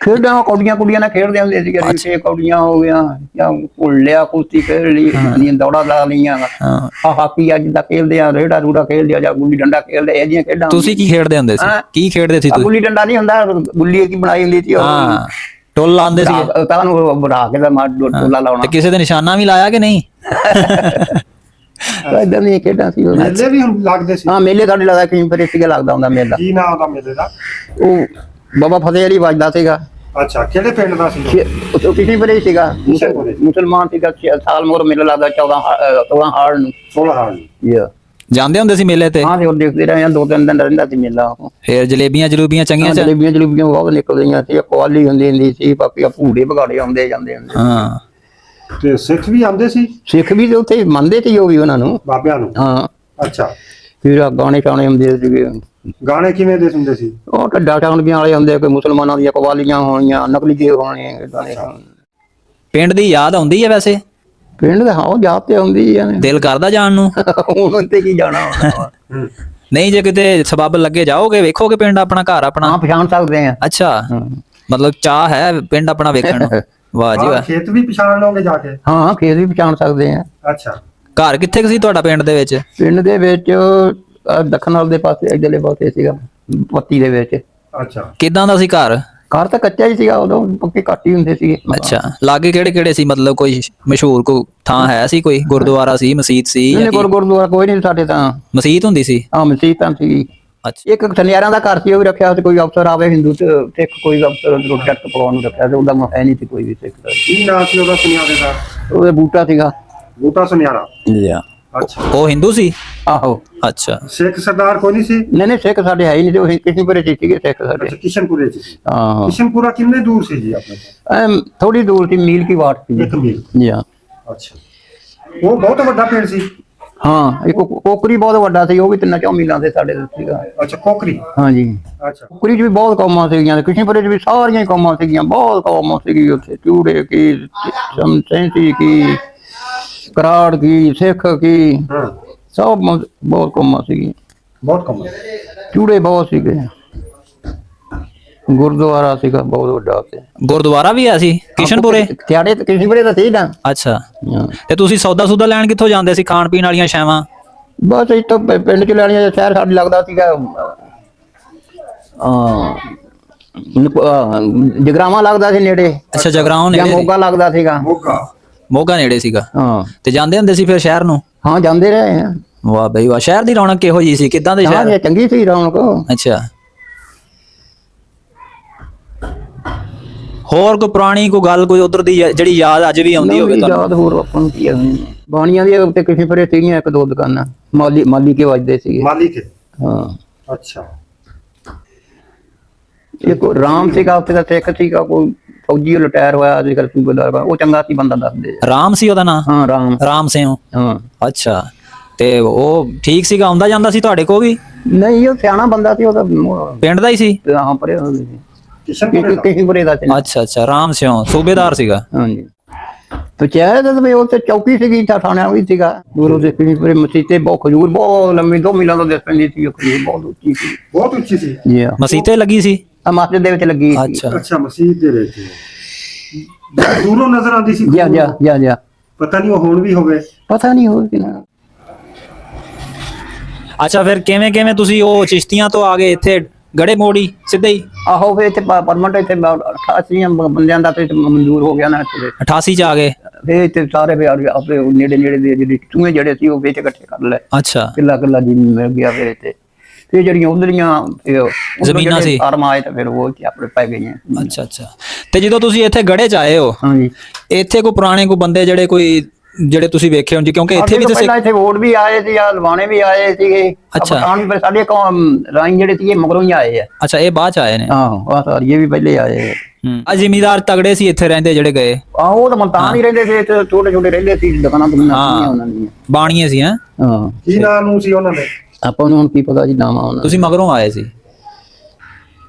Speaker 2: ਖੇਡਾਂ ਕੌਡੀਆਂ ਕੁੜੀਆਂ ਨਾਲ ਖੇਡਦੇ ਹੁੰਦੇ ਸੀ ਕਦੀ ਛੇ ਕੌਡੀਆਂ ਹੋ ਗਿਆ ਜਾਂ ਭੁੱਲਿਆ ਕੁਸ਼ਤੀ ਖੇਡ ਲਈ ਦੀਆਂ ਦੌੜਾਂ ਲਾ ਲਈਆਂ।
Speaker 1: ਹਾਂ।
Speaker 2: ਆ ਹਾਕੀ ਅੱਜ ਦਾ ਖੇਡਦੇ ਆ ਰੇੜਾ ਰੂੜਾ ਖੇਡਦੇ ਆ ਜਾਂ ਗੁੱਲੀ ਡੰਡਾ ਖੇਡਦੇ ਇਹ ਜੀਆਂ ਖੇਡਾਂ
Speaker 1: ਤੁਸੀਂ ਕੀ ਖੇਡਦੇ ਹੁੰਦੇ ਸੀ। ਕੀ ਖੇਡਦੇ ਸੀ ਤੁਸੀਂ?
Speaker 2: ਗੁੱਲੀ ਡੰਡਾ ਨਹੀਂ ਹੁੰਦਾ ਗੁੱਲੀ ਕੀ ਬਣਾਈ ਹੁੰਦੀ ਸੀ ਉਹ।
Speaker 1: ਹਾਂ। ਟੋਲ ਲਾਉਂਦੇ ਸੀ।
Speaker 2: ਤਾਂ- ਨੂੰ ਬਣਾ ਕੇ ਤਾਂ ਮਾਰ ਟੋਲਾ ਲਾਉਣਾ।
Speaker 1: ਤੇ ਕਿਸੇ ਦੇ ਨਿਸ਼ਾਨਾ ਵੀ ਲਾਇਆ ਕਿ ਨਹੀਂ?
Speaker 2: ਇਦਾਂ ਦੀਆਂ ਖੇਡਾਂ ਸੀ ਉਹ।
Speaker 3: ਮੇਲੇ ਵੀ ਹੁਣ ਲੱਗਦੇ ਸੀ।
Speaker 2: ਹਾਂ ਮੇਲੇ ਸਾਡੇ ਲੱਗਦਾ ਕਿ ਫਿਰ ਇੱਥੇ ਲੱਗਦਾ ਹੁੰਦਾ ਮੇਲਾ।
Speaker 3: ਕੀ ਨਾਮ ਉਹਦਾ ਮੇਲੇ ਦਾ?
Speaker 2: ਉਹ ਬਾਬਾ ਫਤਿਹ ਅਲੀ ਵੱਜਦਾ ਸੀਗਾ।
Speaker 3: ਅੱਛਾ ਕਿਹੜੇ ਪਿੰਡ ਦਾ ਸੀ ਉਹ?
Speaker 2: ਉਹ ਕਿਸੇ ਬਰੇ ਸੀਗਾ?
Speaker 3: ਕਿਸ਼ਨਪੁਰੇ।
Speaker 2: ਮੁਸਲਮਾਨ ਸੀਗਾ ਛੇ ਸਾਲ ਮੋਰ ਮੇਲਾ ਲੱਗਦਾ 14 ਹਾ- 14 ਹਾੜ ਨੂੰ।
Speaker 3: ਸੋਲ੍ਹਾ ਹਾਲ ਜੀ
Speaker 2: ਯਾ
Speaker 1: ਜਾਂਦੇ ਹੁੰਦੇ ਸੀ ਮੇਲੇ ਤੇ?
Speaker 2: ਹਾਂ ਤੇ ਉਹ ਦੇਖਦੇ ਰਹੇ ਆ ਦੋ ਤਿੰਨ ਦਿਨ ਰਹਿੰਦਾ ਸੀ ਮੇਲਾ ਉਹ।
Speaker 1: ਫਿਰ ਜਲੇਬੀਆਂ ਜਲੂਬੀਆਂ ਚੰਗੀਆਂ ਚ?
Speaker 2: ਜਲੇਬੀਆਂ ਜਲੂਬੀਆਂ ਬਹੁਤ ਨਿਕਲਦੀਆਂ ਸੀ ਕੁਆਲੀ ਹੁੰਦੀ ਹੁੰਦੀ ਸੀ ਬਾਕੀ ਆ ਭੂੜੇ ਭਗਾੜੇ ਆਉਂਦੇ ਜਾਂਦੇ ਹੁੰਦੇ।
Speaker 1: ਹਾਂ।
Speaker 3: ਤੇ ਸਿੱਖ ਵੀ ਆਉਂਦੇ ਸੀ?
Speaker 2: ਸਿੱਖ ਵੀ ਤੇ ਉੱਥੇ ਮੰਨਦੇ ਸੀ ਉਹ ਵੀ ਉਹਨਾਂ ਨੂੰ।
Speaker 3: ਬਾਬਿਆਂ ਨੂੰ?
Speaker 2: ਹਾਂ।
Speaker 3: ਅੱਛਾ।
Speaker 2: ਫਿਰ ਆ ਗਾਣੇ ਗਾਣੇ ਹੁੰਦੇ ਸੀਗੇ
Speaker 3: ਗਾਣੇ ਕਿਵੇਂ ਦੇ ਸੁਣਦੇ ਸੀ?
Speaker 2: ਉਹ ਟੱਡਾ ਟਾਉਣੀਆਂ ਵਾਲੇ ਹੁੰਦੇ ਕੋਈ ਮੁਸਲਮਾਨਾਂ ਦੀਆਂ ਕਵਾਲੀਆਂ ਹੋਣੀਆਂ ਨਕਲੀ ਜੇ ਹੋਣੇ ਗਾਣੇ।
Speaker 1: ਪਿੰਡ ਦੀ ਯਾਦ ਆਉਂਦੀ ਹੈ ਵੈਸੇ?
Speaker 2: ਪਿੰਡ ਦੇ ਹਾਂ ਉਹ ਜਾਤ ਤੇ ਆਉਂਦੀ ਆ
Speaker 1: ਦਿਲ ਕਰਦਾ ਜਾਣ ਨੂੰ?
Speaker 2: ਹੁਣ ਉੱਤੇ ਕੀ ਜਾਣਾ।
Speaker 3: ਹੂੰ।
Speaker 1: ਨਹੀਂ ਜੇ ਕਿਤੇ ਸਬੱਬ ਲੱਗੇ ਜਾਓਗੇ ਵੇਖੋਗੇ ਪਿੰਡ ਆਪਣਾ ਘਰ ਆਪਣਾ?
Speaker 2: ਹਾਂ ਪਛਾਣ ਸਕਦੇ ਆ।
Speaker 1: ਅੱਛਾ।
Speaker 2: ਹਾਂ।
Speaker 1: ਮਤਲਬ ਚਾਹ ਹੈ ਪਿੰਡ ਆਪਣਾ ਵੇਖਣ ਨੂੰ? ਵਾਹ ਜੀ ਵਾਹ।
Speaker 3: ਖੇਤ ਵੀ ਪਛਾਣ ਲਓਗੇ ਜਾ ਕੇ?
Speaker 2: ਹਾਂ ਖੇਤ ਵੀ ਪਛਾਣ ਸਕਦੇ ਆ।
Speaker 3: ਅੱਛਾ।
Speaker 1: ਘਰ ਕਿੱਥੇ ਕੁ ਸੀ ਤੁਹਾਡਾ ਪਿੰਡ ਦੇ ਵਿੱਚ?
Speaker 2: ਪਿੰਡ ਦੇ ਵਿੱਚ ਅਹ, ਦੱਖਣ ਵਾਲ ਦੇ ਪਾਸੇ ਇਧਰਲੇ ਪਾਸੇ ਸੀਗਾ ਪੱਤੀ ਦੇ ਵਿੱਚ।
Speaker 3: ਅੱਛਾ।
Speaker 1: ਕਿਦਾਂ ਦਾ ਸੀ ਘਰ?
Speaker 2: ਘਰ ਤਾਂ ਕੱਚਾ ਹੀ ਸੀਗਾ ਉਦੋਂ ਪੱਕੇ ਘੱਟ ਹੀ ਹੁੰਦੇ ਸੀਗੇ।
Speaker 1: ਅੱਛਾ ਲਾਗੇ ਕਿਹੜੇ ਕਿਹੜੇ ਸੀ? ਮਤਲਬ ਕੋਈ ਮਸ਼ਹੂਰ ਕੋ ਥਾਂ ਹੈ ਸੀ ਕੋਈ ਗੁਰਦੁਆਰਾ ਸੀ ਮਸਜਿਦ ਸੀ ਜਾਂ ਕੀ?
Speaker 2: ਗੁਰ ਗੁਰਦੁਆਰਾ ਕੋਈ ਨਹੀਂ ਸਾਡੇ ਤਾਂ।
Speaker 1: ਮਸਜਿਦ ਹੁੰਦੀ ਸੀ?
Speaker 2: ਆ ਮਸੀਤਾਂ ਸੀ
Speaker 1: ਅੱਛਾ।
Speaker 2: ਇੱਕ ਸੁਨਿਆਰਾਂ ਦਾ ਘਰ ਸੀ ਉਹ ਵੀ ਰੱਖਿਆ ਤੇ ਕੋਈ ਅਫਸਰ ਆਵੇ ਹਿੰਦੂ ਤੇ ਸਿੱਖ ਕੋਈ ਅਫਸਰ ਰੋਟੀ ਟੱਕ ਪਕਾਉਣ ਨੂੰ ਰੱਖਿਆ ਤੇ ਉਹਦਾ ਹੈ ਨਹੀਂ ਸੀ ਕੋਈ ਵੀ ਸਿੱਖ ਦਾ
Speaker 3: ਕੀ ਨਾਮ ਸੀ ਉਹਦਾ ਸੁਨਿਆਰੇ ਦਾ?
Speaker 2: ਉਹਦੇ ਬੂਟਾ ਸੀਗਾ।
Speaker 3: ਬੂਟਾ ਸੁਨਿਆਰਾ।
Speaker 2: ਲਿਆ।
Speaker 3: ਅੱਛਾ।
Speaker 1: ਉਹ ਹਿੰਦੂ ਸੀ?
Speaker 2: ਆਹੋ।
Speaker 1: ਅੱਛਾ।
Speaker 3: ਸਿੱਖ ਸਰਦਾਰ ਕੋਈ ਨਹੀਂ ਸੀ?
Speaker 2: ਨਹੀਂ ਨਹੀਂ ਸਿੱਖ ਸਾਡੇ ਹੈ ਹੀ ਨਹੀਂ ਤੇ ਉਹ ਕਿਸੇ ਬਰੇ ਸੀਗੇ ਸਿੱਖ ਸਾਡੇ।
Speaker 3: ਅੱਛਾ ਕਿਸ਼ਨਪੁਰੇ ਚ ਸੀ।
Speaker 2: ਹਾਂ
Speaker 3: ਕਿਸ਼ਨਪੁਰਾ ਕਿੰਨੇ ਦੂਰ ਸੀ ਜੀ ਆਪਣੇ? ਤੋਂ
Speaker 2: ਐਮ ਥੋੜੀ ਦੂਰ ਸੀ ਮੀਲ ਕੀ ਵਾਟ ਸੀ
Speaker 3: ਇੱਕ ਮੀਲ।
Speaker 2: ਜੀ ਹਾਂ
Speaker 3: ਅੱਛਾ। ਉਹ ਬਹੁਤ ਵੱਡਾ ਪਿੰਡ ਸੀ?
Speaker 2: ਹਾਂ ਇੱਕ ਕੋਕਰੀ ਬਹੁਤ ਵੱਡਾ ਸੀ ਉਹ ਵੀ ਤਿੰਨਾਂ ਚੌ ਮੀਲਾਂ ਦੇ ਸਾਡੇ ਸੀਗਾ।
Speaker 3: ਅੱਛਾ ਕੋਕਰੀ?
Speaker 2: ਹਾਂਜੀ।
Speaker 3: ਅੱਛਾ।
Speaker 2: ਕੋਕਰੀ 'ਚ ਵੀ ਬਹੁਤ ਕੌਮਾਂ ਸੀਗੀਆਂ ਕਿਸ਼ਨਪੁਰੇ 'ਚ ਵੀ ਸਾਰੀਆਂ ਹੀ ਕੌਮਾਂ ਸੀਗੀਆਂ ਬਹੁਤ ਕੌਮਾਂ ਸੀਗੀ ਉੱਥੇ। ਚੂੜੇ ਕੀ ਸਮਸੈਂਤੀ ਕੀ ਕਰਾੜ ਕੀ ਸਿੱਖ ਕੀ
Speaker 3: ਹਾਂ।
Speaker 2: ਸਭ ਮ- ਬਹੁਤ ਕੌਮਾਂ ਸੀਗੀਆਂ।
Speaker 3: ਬਹੁਤ ਕਮ
Speaker 2: ਚੂੜੇ ਬਹੁਤ ਸੀਗੇ। ਗੁਰਦੁਆਰਾ ਸੀਗਾ ਬਹੁਤ ਵੱਡਾ ਉੱਥੇ।
Speaker 1: ਗੁਰਦੁਆਰਾ ਵੀ ਆ ਸੀ? ਕਿਸ਼ਨਪੁਰੇ?
Speaker 2: ਤਿਆੜੇ ਤੇ ਕਿਸ਼ਨਪੁਰੇ ਦਾ ਸੀ ਨਾ।
Speaker 1: ਅੱਛਾ।
Speaker 2: ਹਾਂ।
Speaker 1: ਤੇ ਤੁਸੀਂ ਸੌਦਾ ਸੂਦਾ ਲੈਣ ਕਿੱਥੋਂ ਜਾਂਦੇ ਸੀ ਖਾਣ ਪੀਣ ਵਾਲੀਆਂ ਸ਼ੈਵਾਂ?
Speaker 2: ਬਸ ਇੱਥੋਂ ਪ- ਪਿੰਡ ਚ ਲੈਣੀਆਂ ਸ਼ਹਿਰ ਸਾਡੇ ਲੱਗਦਾ ਸੀਗਾ। ਆ ਜਗਰਾਵਾ ਲੱਗਦਾ ਸੀ ਨੇੜੇ।
Speaker 1: ਅੱਛਾ ਜਗਰਾਉਂ
Speaker 2: ਜਾਂ। ਮੋਗਾ ਲੱਗਦਾ ਸੀਗਾ।
Speaker 3: ਮੋਗਾ।
Speaker 1: ਮੋਗਾ ਨੇੜੇ ਸੀਗਾ।
Speaker 2: ਹਾਂ।
Speaker 1: ਤੇ ਜਾਂਦੇ ਹੁੰਦੇ ਸੀ ਫਿਰ ਸ਼ਹਿਰ ਨੂੰ?
Speaker 2: ਹਾਂ ਜਾਂਦੇ ਰਹੇ ਆ।
Speaker 1: ਵਾਹ ਬਈ ਵਾਹ। ਸ਼ਹਿਰ ਦੀ ਰੌਣਕ ਕਿਹੋ ਜੀ ਸੀ? ਕਿੱਦਾਂ ਦੇ
Speaker 2: ਹਾਂ
Speaker 1: ਸ਼ਹਿਰ
Speaker 2: ਇਹ ਚੰਗੀ ਸੀ ਰੌਣਕ।
Speaker 1: ਅੱਛਾ। ਹੋਰ ਕੋਈ ਪੁਰਾਣੀ ਕੋਈ ਗੱਲ ਕੋਈ ਉਧਰ ਦੀ ਜਿਹੜੀ ਯਾਦ ਅੱਜ ਵੀ ਆਉਂਦੀ ਹੋਵੇ ਤੁਹਾਨੂੰ?
Speaker 2: ਯਾਦ ਹੋਰ ਆਪਾਂ ਨੂੰ ਕੀ ਆ। ਬਾਣੀਆਂ ਦੀ ਉੱਤੇ ਕਿਸੇ ਪਰੇ ਸੀਗੀਆਂ ਇੱਕ ਦੋ ਦੁਕਾਨਾਂ। ਮਾਲੀ ਮਾਲੀ ਕੇ ਵੱਜਦੇ ਸੀਗੇ।
Speaker 3: ਮਾਲੀ ਕੇ
Speaker 2: ਹਾਂ।
Speaker 3: ਅੱਛਾ।
Speaker 2: ਇੱਕ ਰਾਮ ਸੀਗਾ ਉੱਥੇ ਦਾ ਸਿੱਖ ਸੀਗਾ ਕੋਈ ਫੌਜੀ ਰਿਟਾਇਰ ਹੋਇਆ ਸੀ ਕਰ ਸੂਬੇਦਾਰ ਬਣ- ਉਹ ਚੰਗਾ ਸੀ ਬੰਦਾ ਦੱਸਦੇ ਆ।
Speaker 1: ਰਾਮ ਸੀ ਉਹਦਾ ਨਾਂ?
Speaker 2: ਹਾਂ ਰਾਮ।
Speaker 1: ਰਾਮ ਸਿੰਘ।
Speaker 2: ਹਾਂ।
Speaker 1: ਅੱਛਾ। ਤੇ ਉਹ ਠੀਕ ਸੀਗਾ ਆਉਂਦਾ ਜਾਂਦਾ ਸੀ ਤੁਹਾਡੇ ਕੋ ਵੀ?
Speaker 2: ਨਹੀਂ ਉਹ ਸਿਆਣਾ ਬੰਦਾ ਸੀ ਉਹ ਤਾਂ ਮ-
Speaker 1: ਪਿੰਡ ਦਾ ਹੀ ਸੀ?
Speaker 2: ਹਾਂ ਪਰੇ ਹੁੰਦੇ ਸੀ।
Speaker 3: ਕਿਸ਼ਨਪੁਰੇ ਦਾ
Speaker 1: हाँ।
Speaker 2: ਕਿਸੇ ਬਰੇ ਦਾ ਸੀ।
Speaker 1: ਅੱਛਾ ਅੱਛਾ ਰਾਮ ਸਿੰਘ ਸੂਬੇਦਾਰ ਸੀਗਾ?
Speaker 2: ਹਾਂਜੀ। ਪੰਚਾਇਤ ਦੇ ਵੀ ਉੱਥੇ ਚੌਕੀ ਸੀਗੀ ਤਾਂ ਥਾਣਾ ਵੀ ਸੀਗਾ। ਦੂਰੋਂ ਦੇ ਕਿਸੇ ਪਰੇ ਮਸੀਤੇ ਬਹੁਤ ਖਜੂਰ ਬਹੁਤ ਲੰਮੀ ਦੋ ਮੀਲਾਂ ਤੋਂ ਦਿਸ ਪੈਂਦੀ ਸੀ ਉਹ ਖਜੂਰ ਬਹੁਤ ਉੱਚੀ ਸੀ।
Speaker 3: ਬਹੁਤ ਉੱਚੀ ਸੀ।
Speaker 2: ਜੀ ਹਾਂ।
Speaker 1: ਮਸੀਤੇ ਲੱਗੀ ਸੀ?
Speaker 2: ਆ ਮਸਜਿਦ ਦੇ ਵਿੱਚ ਲੱਗੀ ਸੀ।
Speaker 1: ਅੱਛਾ।
Speaker 3: ਅੱਛਾ ਮਸਜਿਦ ਦੇ ਵਿੱਚ। ਦੂਰੋਂ ਨਜ਼ਰ ਆਉਂਦੀ ਸੀ
Speaker 2: ਜਾ ਜਾ ਜਾ ਜਾ।
Speaker 3: ਪਤਾ ਨਹੀਂ ਉਹ ਹੁਣ ਵੀ ਹੋਵੇ।
Speaker 2: ਪਤਾ ਨਹੀਂ ਹੋ ਕਿ ਨਾ
Speaker 1: ਅੱਛਾ ਫਿਰ ਕਿਵੇਂ ਕਿਵੇਂ ਤੁਸੀਂ ਉਹ ਚਿਸ਼ਤੀਆਂ ਤੋਂ ਆ ਗਏ ਇੱਥੇ? ਗੜੇ ਮੋੜੀ ਸਿੱਧੇ ਹੀ?
Speaker 2: ਆਹੋ ਫੇ ਇੱਥੇ ਪਰਮਨੈਂਟ ਇੱਥੇ 88 ਬੰਦਿਆਂ ਦਾ ਤੇ ਮਨਜ਼ੂਰ ਹੋ ਗਿਆ ਨਾ ਇੱਥੇ।
Speaker 1: 88 ਚ ਆ ਗਏ?
Speaker 2: ਫੇ ਇੱਥੇ ਸਾਰੇ ਫੇ ਆਪਣੇ ਨੇੜੇ ਨੇੜੇ ਦੇ ਜਿਹੜੇ ਚੂਹੇ ਜਿਹੜੇ ਸੀ ਉਹ ਵਿੱਚ ਇਕੱਠੇ ਕਰ ਲੈ
Speaker 1: ਅੱਛਾ।
Speaker 2: ਕਿੱਲਾ ਕਿੱਲਾ ਜੀ ਮਿਲ ਗਿਆ ਫਿਰ ਇੱਥੇ। ਤੇ ਜਿਹੜੀਆਂ ਉਧਰੀਆਂ
Speaker 1: ਜ਼ਮੀਨਾਂ ਸੀ।
Speaker 2: ਫਾਰਮ ਆਏ ਤਾਂ ਫਿਰ ਉਹ ਇੱਥੇ ਆਪਣੇ ਪੈ ਗਈਆਂ
Speaker 1: ਅੱਛਾ ਅੱਛਾ। ਤੇ ਜਦੋਂ ਤੁਸੀਂ ਇੱਥੇ ਗੜੇ ਚ ਆਏ ਹੋ
Speaker 2: ਹਾਂਜੀ।
Speaker 1: ਇੱਥੇ ਕੋਈ ਪੁਰਾਣੇ ਕੋਈ ਬੰਦੇ ਜਿਹੜੇ ਕੋਈ ਜਿਹੜੇ ਤੁਸੀਂ ਵੇਖੇ ਹੋਣ ਜੀ ਕਿਉਂਕਿ ਇੱਥੇ ਵੀ
Speaker 2: ਸਾਡੇ ਤੋਂ
Speaker 1: ਤਾਂ
Speaker 2: ਪਹਿਲਾਂ ਇੱਥੇ ਵੋਟ ਵੀ ਆਏ ਸੀ ਆ ਲਵਾਣੇ ਵੀ ਆਏ ਸੀਗੇ।
Speaker 1: ਅੱਛਾ।
Speaker 2: ਆਪਾਂ ਵੀ ਸਾਡੇ ਕੌਮ ਰਾਈਂ ਜਿਹੜੇ ਸੀ ਇਹ ਮਗਰੋਂ ਹੀ ਆਏ ਆ।
Speaker 1: ਅੱਛਾ ਇਹ ਬਾਅਦ ਚ ਆਏ ਨੇ?
Speaker 2: ਆਹੋ ਆ ਸਾਰੀ ਇਹ ਵੀ ਪਹਿਲੇ ਆਏ ਆ।
Speaker 1: ਆ ਜ਼ਿਮੀਦਾਰ ਤਗੜੇ ਸੀ ਇੱਥੇ ਰਹਿੰਦੇ ਜਿਹੜੇ ਗਏ?
Speaker 2: ਆਹੋ ਉਹ ਤਾਂ ਮਲਤਾਨ ਹੀ। ਰਹਿੰਦੇ ਸੀ ਇੱਥੇ ਛੋਟੇ ਛੋਟੇ ਰਹਿੰਦੇ ਸੀ ਦੁਕਾਨਾਂ ਦੁਕਾਨਾਂ ਉਹਨਾਂ ਦੀਆਂ।
Speaker 1: ਬਾਣੀਏ ਸੀ ਹੈ
Speaker 2: ਹਾਂ।
Speaker 3: ਕੀ ਨਾਂ ਨੂੰ ਸੀ ਉਹਨਾਂ ਦੇ?
Speaker 2: ਆਪਾਂ ਨੂੰ ਹੁਣ ਕੀ ਪਤਾ ਜੀ ਨਾਮ ਆ ਉਹਨਾਂ
Speaker 1: ਤੁਸੀਂ ਮਗਰੋਂ ਆਏ ਸੀ?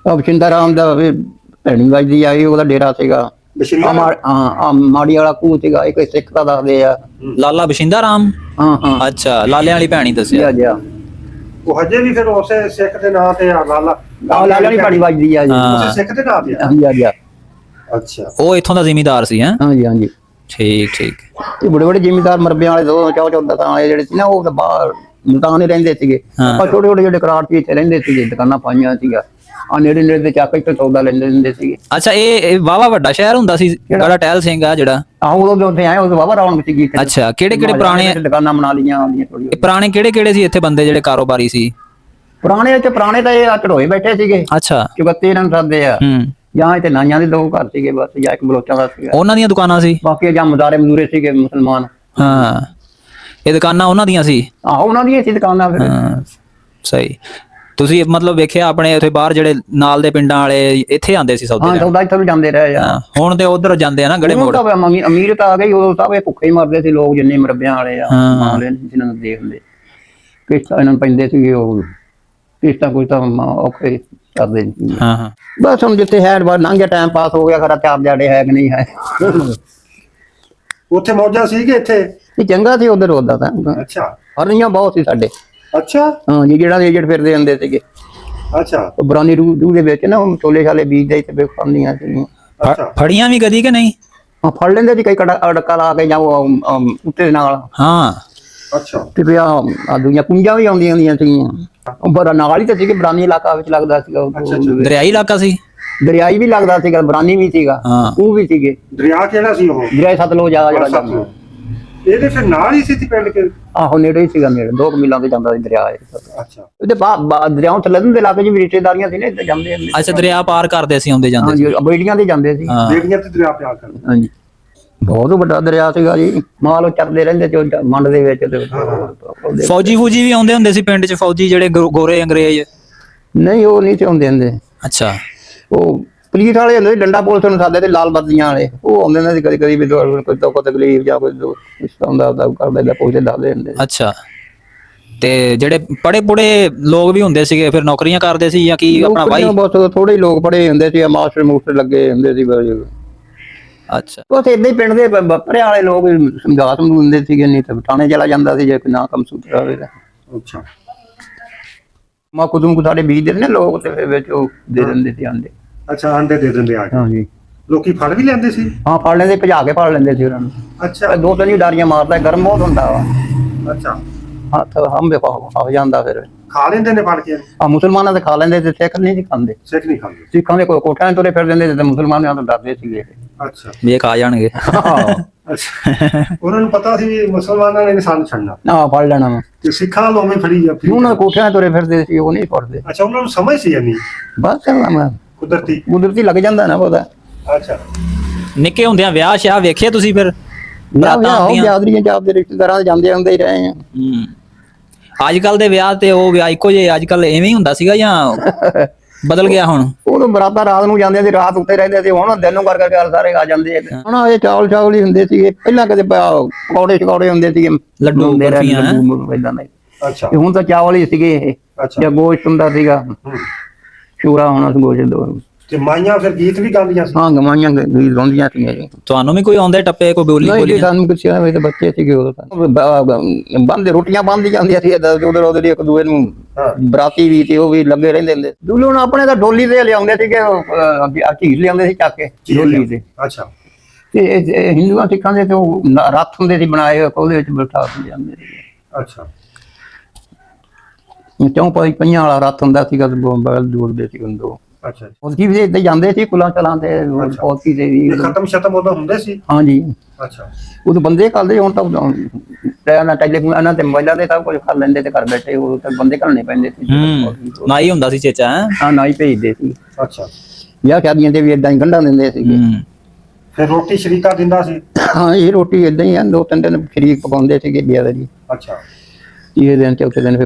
Speaker 2: ਬਚਿੰਦਰ ਰਾਮ ਦਾ ਵੀ ਭੈਣੀ ਵੱਜਦੀ ਆਈ ਉਹਦਾ ਡੇਰਾ ਸੀਗਾ। ਆ ਹਾਂ ਆ ਮਾੜੀ ਵਾਲਾ ਕੂ ਸੀਗਾ ਇੱਕ ਸਿੱਖ ਦਾ ਦੱਸਦੇ ਆ।
Speaker 1: ਲਾਲਾ ਬਸ਼ਿੰਦਾ ਰਾਮ?
Speaker 2: ਹਾਂ ਹਾਂ।
Speaker 1: ਅੱਛਾ ਲਾਲਿਆਂ ਵਾਲੀ ਭੈਣੀ ਦੱਸਿਆ।
Speaker 2: ਜੀ ਆ
Speaker 3: ਉਹ ਹਜੇ ਵੀ ਫਿਰ ਉਸੇ ਸਿੱਖ ਦੇ ਨਾਂ ਤੇ ਆ ਲਾਲਾ।
Speaker 2: ਆ ਲਾਲਾ ਦੀ ਭਾੜੀ ਵੱਜਦੀ ਆ ਜੀ।
Speaker 3: ਉਸੇ ਸਿੱਖ ਦੇ ਨਾਂ ਤੇ ਆ?
Speaker 2: ਹਾਂਜੀ ਹਾਂਜੀ
Speaker 3: ਅੱਛਾ।
Speaker 1: ਉਹ ਇੱਥੋਂ ਦਾ ਜ਼ਿਮੀਦਾਰ ਸੀ ਹੈ?
Speaker 2: ਹਾਂਜੀ ਹਾਂਜੀ
Speaker 1: ਠੀਕ ਠੀਕ।
Speaker 2: ਇਹ ਬੜੇ ਬੜੇ ਜ਼ਿਮੀਦਾਰ ਮਰਬਿਆਂ ਵਾਲੇ ਦੋ ਚੌ ਚੌਦਾ ਤਾਂ ਵਾਲੇ ਜਿਹੜੇ ਸੀ ਨਾ ਉਹ ਤਾਂ ਬਾਹਰ ਮਲਤਾਨ ਹੀ ਰਹਿੰਦੇ ਸੀਗੇ। ਆਪਾਂ ਛੋਟੇ ਛੋਟੇ ਜਿਹੜੇ ਕਰਾਰ ਇੱਥੇ ਰਹਿੰਦੇ ਸੀਗੇ ਦੁਕਾਨਾਂ ਪਾਈਆਂ ਸੀਗਾ ਆ ਨੇੜੇ ਨੇੜੇ ਦੇ ਚੱਕ ਇੱਥੇ ਸੌਦਾ ਲੈਂਦੇ ਹੁੰਦੇ ਸੀਗੇ।
Speaker 1: ਅੱਛਾ ਇਹ ਵਾਵਾ ਵੱਡਾ ਸ਼ਹਿਰ ਹੁੰਦਾ ਸੀ ਗੜਾ ਟਹਿਲ ਸਿੰਘ ਆ ਜਿਹੜਾ?
Speaker 2: ਆਹ ਉਦੋਂ ਦੇ ਉੱਥੇ ਆਏ ਉਦੋਂ ਬਾਬਾ ਰੌਣਕ ਸੀਗੀ।
Speaker 1: ਅੱਛਾ ਕਿਹੜੇ ਕਿਹੜੇ ਪੁਰਾਣੇ
Speaker 2: ਦੁਕਾਨਾਂ ਬਣਾ ਲਈਆਂ ਆਉਂਦੀਆਂ
Speaker 1: ਇਹ ਪੁਰਾਣੇ ਕਿਹੜੇ ਕਿਹੜੇ ਸੀ ਇੱਥੇ ਬੰਦੇ ਜਿਹੜੇ ਕਾਰੋਬਾਰੀ ਸੀ?
Speaker 2: ਪੁਰਾਣੇ ਤੇ ਪੁਰਾਣੇ ਤਾਂ ਇਹ ਢੜੋਏ ਬੈਠੇ ਸੀਗੇ।
Speaker 1: ਅੱਛਾ।
Speaker 2: ਚੁਗੱਤੇ ਇਹਨਾਂ ਨੂੰ ਸੱਦੇ ਆ।
Speaker 1: ਹੂੰ।
Speaker 2: ਜਾਂ ਇੱਥੇ ਨਾਈਆਂ ਦੇ ਦੋ ਘਰ ਸੀਗੇ ਬਸ ਜਾਂ ਇੱਕ ਬਲੋਚਾਂ ਦਾ ਸੀਗਾ।
Speaker 1: ਉਹਨਾਂ ਦੀਆਂ ਦੁਕਾਨਾਂ ਸੀ?
Speaker 2: ਬਾਕੀ ਜਾਂ ਮਜ਼ਾਰੇ ਮਜ਼ਦੂਰੇ ਸੀਗੇ ਮੁਸਲਮਾਨ।
Speaker 1: ਹਾਂ। ਇਹ ਦੁਕਾਨਾਂ ਉਹਨਾਂ ਦੀਆਂ ਸੀ?
Speaker 2: ਆਹੋ ਉਹਨਾਂ ਦੀਆਂ ਸੀ ਦੁਕਾਨਾਂ ਫਿਰ।
Speaker 1: ਹਾਂ ਸਹੀ। ਤੁਸੀਂ ਮਤਲਬ ਵੇਖਿਆ ਆਪਣੇ ਉੱਥੇ ਬਾਹਰ ਜਿਹੜੇ ਨਾਲ ਦੇ ਪਿੰਡਾਂ ਵਾਲੇ ਇੱਥੇ ਆਉਂਦੇ ਸੀ ਸੌਦੇ
Speaker 2: ਹਾਂ
Speaker 1: ਲੈਣ
Speaker 2: ਸੌਦਾ ਇੱਥੇ ਵੀ ਜਾਂਦੇ ਰਹੇ ਆ।
Speaker 1: ਹਾਂ, ਹੁਣ ਤੇ ਉਧਰ ਜਾਂਦੇ ਆ ਨਾ ਗੜੇ
Speaker 2: ਉਹ
Speaker 1: ਮੋੜ।
Speaker 2: ਤਾਂ ਅਮੀ- ਅਮੀਰ ਤਾਂ ਆ ਗਈ ਉਦੋਂ ਸਭ ਇਹ ਭੁੱਖੇ ਹੀ ਮਰਦੇ ਸੀ ਲੋਕ ਜਿੰਨੇ ਮਰਬਿਆਂ ਵਾਲੇ ਆ
Speaker 1: ਹਾਂ।
Speaker 2: ਮਾਮਲੇ ਜਿਨ੍ਹਾਂ ਨੂੰ ਦੇਖਦੇ ਕਿਸ਼ਤਾਂ ਇਹਨਾਂ ਨੂੰ ਪੈਂਦੇ ਸੀਗੇ ਉਹ। ਕਿਸ਼ਤਾਂ ਕੋਈ ਤਾਂ ਮ- ਔਖੇ ਕਰਦੇ ਸੀ
Speaker 1: ਹਾਂ ਹਾਂ।
Speaker 2: ਬਸ ਹੁਣ ਜਿੱਥੇ ਹੈ ਬਾਅਦ ਲੰਘ ਗਿਆ ਟਾਈਮ ਪਾਸ ਹੋ ਗਿਆ ਖਰਾ ਚਾਰ ਜਾੜੇ ਹੈ ਕਿ ਨਹੀਂ ਹੈ।
Speaker 3: ਉੱਥੇ ਮੌਜਾਂ ਸੀ ਕਿ ਇੱਥੇ?
Speaker 2: ਇਹ ਚੰਗਾ ਸੀ ਉਧਰ ਉਹਦਾ ਤਾਂ।
Speaker 3: ਅੱਛਾ।
Speaker 2: ਹਰੀਆਂ ਬਹੁਤ ਸੀ ਸਾਡੇ।
Speaker 3: ਅੱਛਾ।
Speaker 2: ਹਾਂ ਜੀ ਜਿਹੜਾ ਏਜੰਟ ਫਿਰਦੇ ਹੁੰਦੇ ਸੀਗੇ।
Speaker 3: ਅੱਛਾ।
Speaker 2: ਉਹ ਬਰਾਨੀ ਰੂ ਰੂ ਦੇ ਵਿੱਚ ਨਾ ਉਹ ਛੋਲੇ ਛਾਲੇ ਬੀਜਦੇ ਤੇ ਵੇ ਖਾਂਦੀਆਂ ਸੀ
Speaker 3: ਅੱਛਾ।
Speaker 1: ਫੜੀਆਂ ਵੀ ਕਦੀ ਕਿ ਨਹੀਂ?
Speaker 2: ਹਾਂ ਫੜ ਲੈਂਦੇ ਸੀ ਕਈ ਕੜਾ ਅੜਕਾ ਲਾ ਕੇ ਜਾਂ ਉਹ ਉੱਤੇ ਨਾਲ।
Speaker 1: ਹਾਂ।
Speaker 3: ਅੱਛਾ।
Speaker 2: ਤੇ ਵੀ ਆ ਦੁਨੀਆਂ ਕੁੰਜਾਂ ਵੀ ਆਉਂਦੀਆਂ ਹੁੰਦੀਆਂ ਸੀਗੀਆਂ। ਉਹ ਬੜਾ ਨਾਲ ਹੀ ਤਾਂ ਸੀਗੇ ਬਰਾਨੀ ਇਲਾਕਾ ਵਿੱਚ ਲੱਗਦਾ ਸੀਗਾ।
Speaker 1: ਦਰਿਆਈ ਇਲਾਕਾ ਸੀ?
Speaker 2: ਦਰਿਆਈ ਵੀ ਲੱਗਦਾ ਸੀਗਾ ਬਰਾਨੀ ਵੀ ਸੀਗਾ। ਉਹ ਵੀ ਸੀਗੇ।
Speaker 3: ਦਰਿਆ ਕਿਹੜਾ ਸੀ ਉਹ?
Speaker 2: ਦਰਿਆ ਸਤਲੁਜ ਆ ਜਿਹੜਾ
Speaker 3: ਇਹਦੇ ਫਿਰ ਨਾਲ ਹੀ ਸੀ ਤੀ ਪਿੰਡ ਕੇ?
Speaker 2: ਆਹੋ ਨੇੜੇ ਹੀ ਸੀਗਾ ਨੇੜੇ ਦੋ ਕੁ ਮੀਲਾਂ ਤੇ ਜਾਂਦਾ ਸੀ ਦਰਿਆ ਇਹ।
Speaker 3: ਅੱਛਾ।
Speaker 2: ਉਹਦੇ ਬਾਹਰ ਦਰਿਆਓਂ ਥੱਲੇ ਦੇ ਇਲਾਕੇ 'ਚ ਵੀ ਰਿਸ਼ਤੇਦਾਰੀਆਂ ਸੀ ਨੇ ਇੱਥੇ ਜਾਂਦੇ ਹੁੰਦੇ
Speaker 1: ਅੱਛਾ ਦਰਿਆ ਪਾਰ ਕਰਦੇ ਸੀ ਆਉਂਦੇ ਜਾਂਦੇ
Speaker 2: ਹਾਂਜੀ ਬੇੜੀਆਂ ਤੇ ਜਾਂਦੇ ਸੀ।
Speaker 3: ਬੇੜੀਆਂ ਤੇ ਦਰਿਆ ਪਿਆ ਕਰ
Speaker 2: ਹਾਂਜੀ। ਬਹੁਤ ਵੱਡਾ ਦਰਿਆ ਸੀਗਾ ਜੀ। ਮਾਲ ਉਹ ਚਰਦੇ ਰਹਿੰਦੇ ਉਹ ਮੰਡ ਦੇ ਵਿੱਚ ਤੇ
Speaker 1: ਫੌਜੀ ਫੂਜੀ ਵੀ ਆਉਂਦੇ ਹੁੰਦੇ ਸੀ ਪਿੰਡ 'ਚ ਫੌਜੀ ਜਿਹੜੇ ਗੋਰੇ ਅੰਗਰੇਜ਼?
Speaker 2: ਨਹੀਂ ਉਹ ਨਹੀਂ ਸੀ ਹੁੰਦੇ ਹੁੰਦੇ।
Speaker 1: ਅੱਛਾ।
Speaker 2: ਉਹ ਪੁਲਿਸ ਵਾਲੇ ਹੁੰਦੇ ਸੀ, ਡੰਡਾ ਪੁਲਿਸ ਨੂੰ ਸਾਦੇ ਤੇ ਲਾਲ ਬੱਤੀਆਂ ਵਾਲੇ। ਉਹ ਆਉਂਦੇ ਨੇ ਕਦੀ ਕਦੀ ਵੀ ਦੋ- ਕੋਈ ਦੁੱਖ ਤਕਲੀਫ ਜਾਂ ਕੋਈ ਦੋ- ਇਸ ਤਰ੍ਹਾਂ ਦਾ ਦਾ ਕਰਦੇ ਜਾਂ ਪੁੱਛਦੇ ਦੱਸਦੇ ਹੁੰਦੇ
Speaker 1: ਅੱਛਾ। ਤੇ ਜਿਹੜੇ ਪੜੇ ਪੁੜੇ ਲੋਕ ਵੀ ਹੁੰਦੇ ਸੀਗੇ ਫਿਰ ਨੌਕਰੀਆਂ ਕਰਦੇ ਸੀ ਜਾਂ ਕੀ ਆਪਣਾ ਵਾਈ
Speaker 2: ਬਹੁਤ ਥੋੜੇ ਹੀ ਲੋਕ ਪੜੇ ਹੁੰਦੇ ਸੀ ਮਾਸਟਰ ਮੂਸਟਰ ਲੱਗੇ ਹੁੰਦੇ ਸੀ ਬਸ।
Speaker 1: ਅੱਛਾ।
Speaker 2: ਬਸ ਏਦਾਂ ਹੀ ਪਿੰਡ ਦੇ ਬ- ਬ- ਪੜ੍ਹਿਆ ਵਾਲੇ ਲੋਕ ਸਮਝਾ ਸਮਝੂ ਹੁੰਦੇ ਸੀਗੇ ਨਹੀਂ ਤਾਂ ਥਾਣੇ ਚਲਾ ਜਾਂਦਾ ਸੀ ਜੇ ਕੋਈ ਨਾ ਕੰਮ ਸੂਤਰ ਹੋਵੇ ਤਾਂ।
Speaker 3: ਅੱਛਾ।
Speaker 2: ਮਾ ਕੁਦਮ ਕੁ ਸਾਡੇ ਬੀਜ ਦੇ ਨੇ ਲੋਕ ਤੇ ਫਿਰ ਵਿੱਚ ਉਹ ਦੇ ਦਿੰਦੇ ਸੀ ਆਂਡੇ
Speaker 3: ਅੱਛਾ ਅੰਡੇ ਦੇ ਦਿੰਦੇ ਆ ਕੇ।
Speaker 2: ਹਾਂਜੀ।
Speaker 3: ਲੋਕੀ ਫੜ ਵੀ ਲੈਂਦੇ ਸੀ?
Speaker 2: ਹਾਂ ਫੜ ਲੈਂਦੇ ਭਜਾ ਕੇ ਫੜ ਲੈਂਦੇ ਸੀ ਉਹਨਾਂ ਨੂੰ।
Speaker 3: ਅੱਛਾ।
Speaker 2: ਦੋ ਤਿੰਨ ਹੀ ਡਾਰੀਆਂ ਮਾਰਦਾ ਗਰਮ ਬਹੁਤ ਹੁੰਦਾ ਵਾ।
Speaker 3: ਅੱਛਾ।
Speaker 2: ਹੱਥ ਹੰਬੇ ਪਾ ਜਾਂਦਾ ਫਿਰ।
Speaker 3: ਖਾ ਲੈਂਦੇ ਨੇ ਫੜ ਕੇ?
Speaker 2: ਆ ਮੁਸਲਮਾਨਾਂ ਦੇ ਖਾ ਲੈਂਦੇ ਤੇ ਸਿੱਖ ਨਹੀਂ ਸੀ ਖਾਂਦੇ।
Speaker 3: ਸਿੱਖ ਨਹੀਂ ਖਾਂਦੇ।
Speaker 2: ਸਿੱਖਾਂ ਦੇ ਕੋ- ਕੋਠਿਆਂ 'ਤੇ ਤੁਰੇ ਫਿਰ ਦਿੰਦੇ ਸੀ ਤੇ ਮੁਸਲਮਾਨਾਂ ਤੋਂ ਡਰਦੇ ਸੀਗੇ।
Speaker 3: ਅੱਛਾ।
Speaker 1: ਵੀ ਇਹ ਖਾ ਜਾਣਗੇ।
Speaker 3: ਅੱਛਾ। ਉਹਨਾਂ ਨੂੰ ਪਤਾ ਸੀ ਵੀ ਮੁਸਲਮਾਨਾਂ ਨੇ ਸਾਨੂੰ ਛੱਡਣਾ।
Speaker 2: ਨਾ ਫੜ ਲੈਣਾ ਵਾ।
Speaker 3: ਤੇ ਸਿੱਖਾਂ ਉਵੇਂ ਫੜੀ ਜਾ
Speaker 2: ਉਹਨਾਂ ਕੋਠਿਆਂ 'ਤੇ ਤੁਰੇ ਫਿਰਦੇ ਸੀ ਉਹ ਨਹੀਂ ਫੜਦੇ।
Speaker 3: ਅੱਛਾ ਉਹਨਾਂ ਨੂੰ ਸਮਝ ਸੀ ਇੰਨੀ।
Speaker 2: ਬਸ ਚੱਲਣਾ
Speaker 3: ਕੁਦਰਤੀ।
Speaker 2: ਕੁਦਰਤੀ ਲੱਗ ਜਾਂਦਾ ਨਾ ਪਤਾ
Speaker 3: ਅੱਛਾ।
Speaker 1: ਨਿੱਕੇ ਹੁੰਦਿਆਂ ਵਿਆਹ ਸ਼ਾਹ ਵੇਖਿਆ ਤੁਸੀਂ ਫਿਰ?
Speaker 2: ਨਾ
Speaker 1: ਬਰਾਤਾਂ
Speaker 2: ਉਹ
Speaker 1: ਆਉਂਦੀਆਂ
Speaker 2: ਬਿਆਦਰੀਆਂ ਜਾਬ ਦੇ ਰਿਸ਼ਤੇਦਾਰਾਂ ਦੇ ਜਾਂਦੇ ਹੁੰਦੇ ਹੀ ਰਹੇ ਆ
Speaker 1: ਹੂੰ। ਅੱਜ ਕੱਲ ਦੇ ਵਿਆਹ ਤੇ ਉਹ ਵਿਆਹ ਇੱਕੋ ਜਿਹੇ ਅੱਜ ਕੱਲ ਐਵੇਂ ਹੀ ਹੁੰਦਾ ਸੀਗਾ ਜਾਂ ਬਦਲ ਗਿਆ ਹੁਣ?
Speaker 2: ਉਦੋਂ ਬਰਾਤਾਂ ਰਾਤ ਨੂੰ ਜਾਂਦੇ ਸੀ ਰਾਤ ਉੱਤੇ ਰਹਿੰਦੇ ਸੀ ਹੁਣ ਦਿਨ ਨੂੰ ਕਰ ਕਰਕੇ ਸਾਰੇ ਆ ਜਾਂਦੇ ਆ। ਹੁਣ ਇਹ ਚਾਵਲ ਚਾਵਲ ਹੀ ਹੁੰਦੇ ਸੀਗੇ। ਪਹਿਲਾਂ ਕਦੇ ਪਕੌੜੇ ਚਕੌੜੇ ਹੁੰਦੇ ਸੀਗੇ।
Speaker 1: ਲੱਡੂ,
Speaker 2: ਹੁੰਦੇ ਰਹੇ,
Speaker 1: ਬਰਫੀਆਂ, ਹੈਂ?
Speaker 2: ਲੱਡੂ ਇਦਾਂ ਦੇ
Speaker 3: ਅੱਛਾ।
Speaker 2: ਹੁਣ ਤਾਂ ਚਾਵਲ ਹੀ ਸੀਗੇ ਇਹ।
Speaker 3: ਅੱਛਾ।
Speaker 2: ਜਾਂ ਗੋਸ਼ਤ ਹੁੰਦਾ ਸੀਗਾ। ਚੂਰਾ ਹੋਣਾ ਸੀ ਗੋਸ਼ਤ ਦਾ।
Speaker 3: ਤੇ ਮਾਈਆਂ ਫਿਰ ਗੀਤ ਵੀ ਗਾਉਂਦੀਆਂ ਸੀ?
Speaker 2: ਹਾਂ ਗਵਾਈਆਂ ਗੀਤ ਗਾਉਂਦੀਆਂ ਸੀਗੀਆਂ ਜੀ।
Speaker 1: ਤੁਹਾਨੂੰ ਵੀ ਕੋਈ ਆਉਂਦੇ ਟੱਪੇ ਕੋਈ ਬੋਲੀ
Speaker 2: ਨਹੀਂ
Speaker 1: ਬੋਲੀ?
Speaker 2: ਸਾਨੂੰ ਕੁਛ ਹੋਏ ਤੇ ਬੱਚੇ ਸੀਗੇ ਉਦੋਂ ਤਾਂ। ਬੰਦੇ ਰੋਟੀਆਂ ਬੰਦ ਜਾਂਦੀਆਂ ਸੀ ਉਧਰ ਉਧਰ ਇੱਕ ਦੂਏ ਨੂੰ ਬਰਾਤੀ ਵੀ ਤੇ ਉਹ ਵੀ ਲੱਗੇ ਰਹਿੰਦੇ ਹੁੰਦੇ। ਦੂਲੋ ਨੂੰ ਆਪਣੇ ਤਾਂ ਡੋਲੀ ਤੇ ਲਿਆਉਂਦੇ ਸੀਗੇ ਆ ਝੀਲ ਲਿਆਉਂਦੇ ਸੀ ਚੱਕ ਕੇ ਡੋਲੀ ਤੇ
Speaker 3: ਅੱਛਾ।
Speaker 2: ਤੇ ਇਹ- ਇਹ ਹਿੰਦੂਆਂ ਸਿੱਖਾਂ ਦੇ ਤੇ ਉਹ ਰੱਥ ਹੁੰਦੇ ਸੀ ਬਣਾਏ ਹੋਏ, ਉਹਦੇ ਵਿੱਚ ਬਿਠਾ ਕੇ ਜਾਂਦੇ ਸੀ।
Speaker 3: ਅੱਛਾ।
Speaker 2: ਚੌਂ ਪਾਈ ਪਈਆਂ ਵਾਲਾ ਰੱਥ ਹੁੰਦਾ ਸੀਗਾ ਤੇ ਬੈਲ ਦੂਰਦੇ ਸੀ ਹੁੰਦੋ
Speaker 3: ਅੱਛਾ ਜੀ।
Speaker 2: ਉਸ ਕੀ ਵੀ ਇੱਦਾਂ ਜਾਂਦੇ ਸੀ ਕੁਲਾਂ ਚਲਾਂ ਤੇ ਪੌਤੀ ਦੇ ਵੀ
Speaker 3: ਇਹ ਖਤਮ ਸ਼ਤਮ ਉਦੋਂ ਹੁੰਦੇ ਸੀ?
Speaker 2: ਹਾਂਜੀ।
Speaker 3: ਅੱਛਾ।
Speaker 2: ਉਦੋਂ ਬੰਦੇ ਕਰਦੇ ਹੁਣ ਤਾਂ ਟੈਨਾ ਟੈਲੀਫੋਨ ਇਹਨਾਂ ਤੇ ਮੋਬਾਈਲਾਂ ਤੇ ਸਭ ਕੁਝ ਕਰ ਲੈਂਦੇ ਤੇ ਘਰ ਬੈਠੇ ਉਹ ਤਾਂ ਬੰਦੇ ਘਲਣੇ ਪੈਂਦੇ ਸੀ।
Speaker 1: ਨਾ ਹੀ ਹੁੰਦਾ ਸੀ ਚੇਚਾ ਹੈਂ?
Speaker 2: ਹਾਂ ਨਾ ਹੀ ਭੇਜਦੇ ਸੀ।
Speaker 3: ਅੱਛਾ।
Speaker 2: ਵਿਆਹ ਸ਼ਾਦੀਆਂ ਤੇ ਵੀ ਇਦਾਂ ਹੀ ਗੰਢਾਂ ਦਿੰਦੇ ਸੀਗੇ।
Speaker 1: ਹੂੰ।
Speaker 3: ਫਿਰ ਰੋਟੀ ਸ਼ਰੀਕਾ ਦਿੰਦਾ ਸੀ?
Speaker 2: ਹਾਂ ਇਹ ਰੋਟੀ ਇਦਾਂ ਹੀ ਆ ਦੋ ਤਿੰਨ ਦਿਨ ਫਰੀ ਪਕਾਉਂਦੇ ਸੀਗੇ ਵਿਆਹ ਦੀ
Speaker 3: ਅੱਛਾ।
Speaker 2: ਤੀਏ ਦਿਨ ਚੌਥੇ ਦਿਨ ਫਿਰ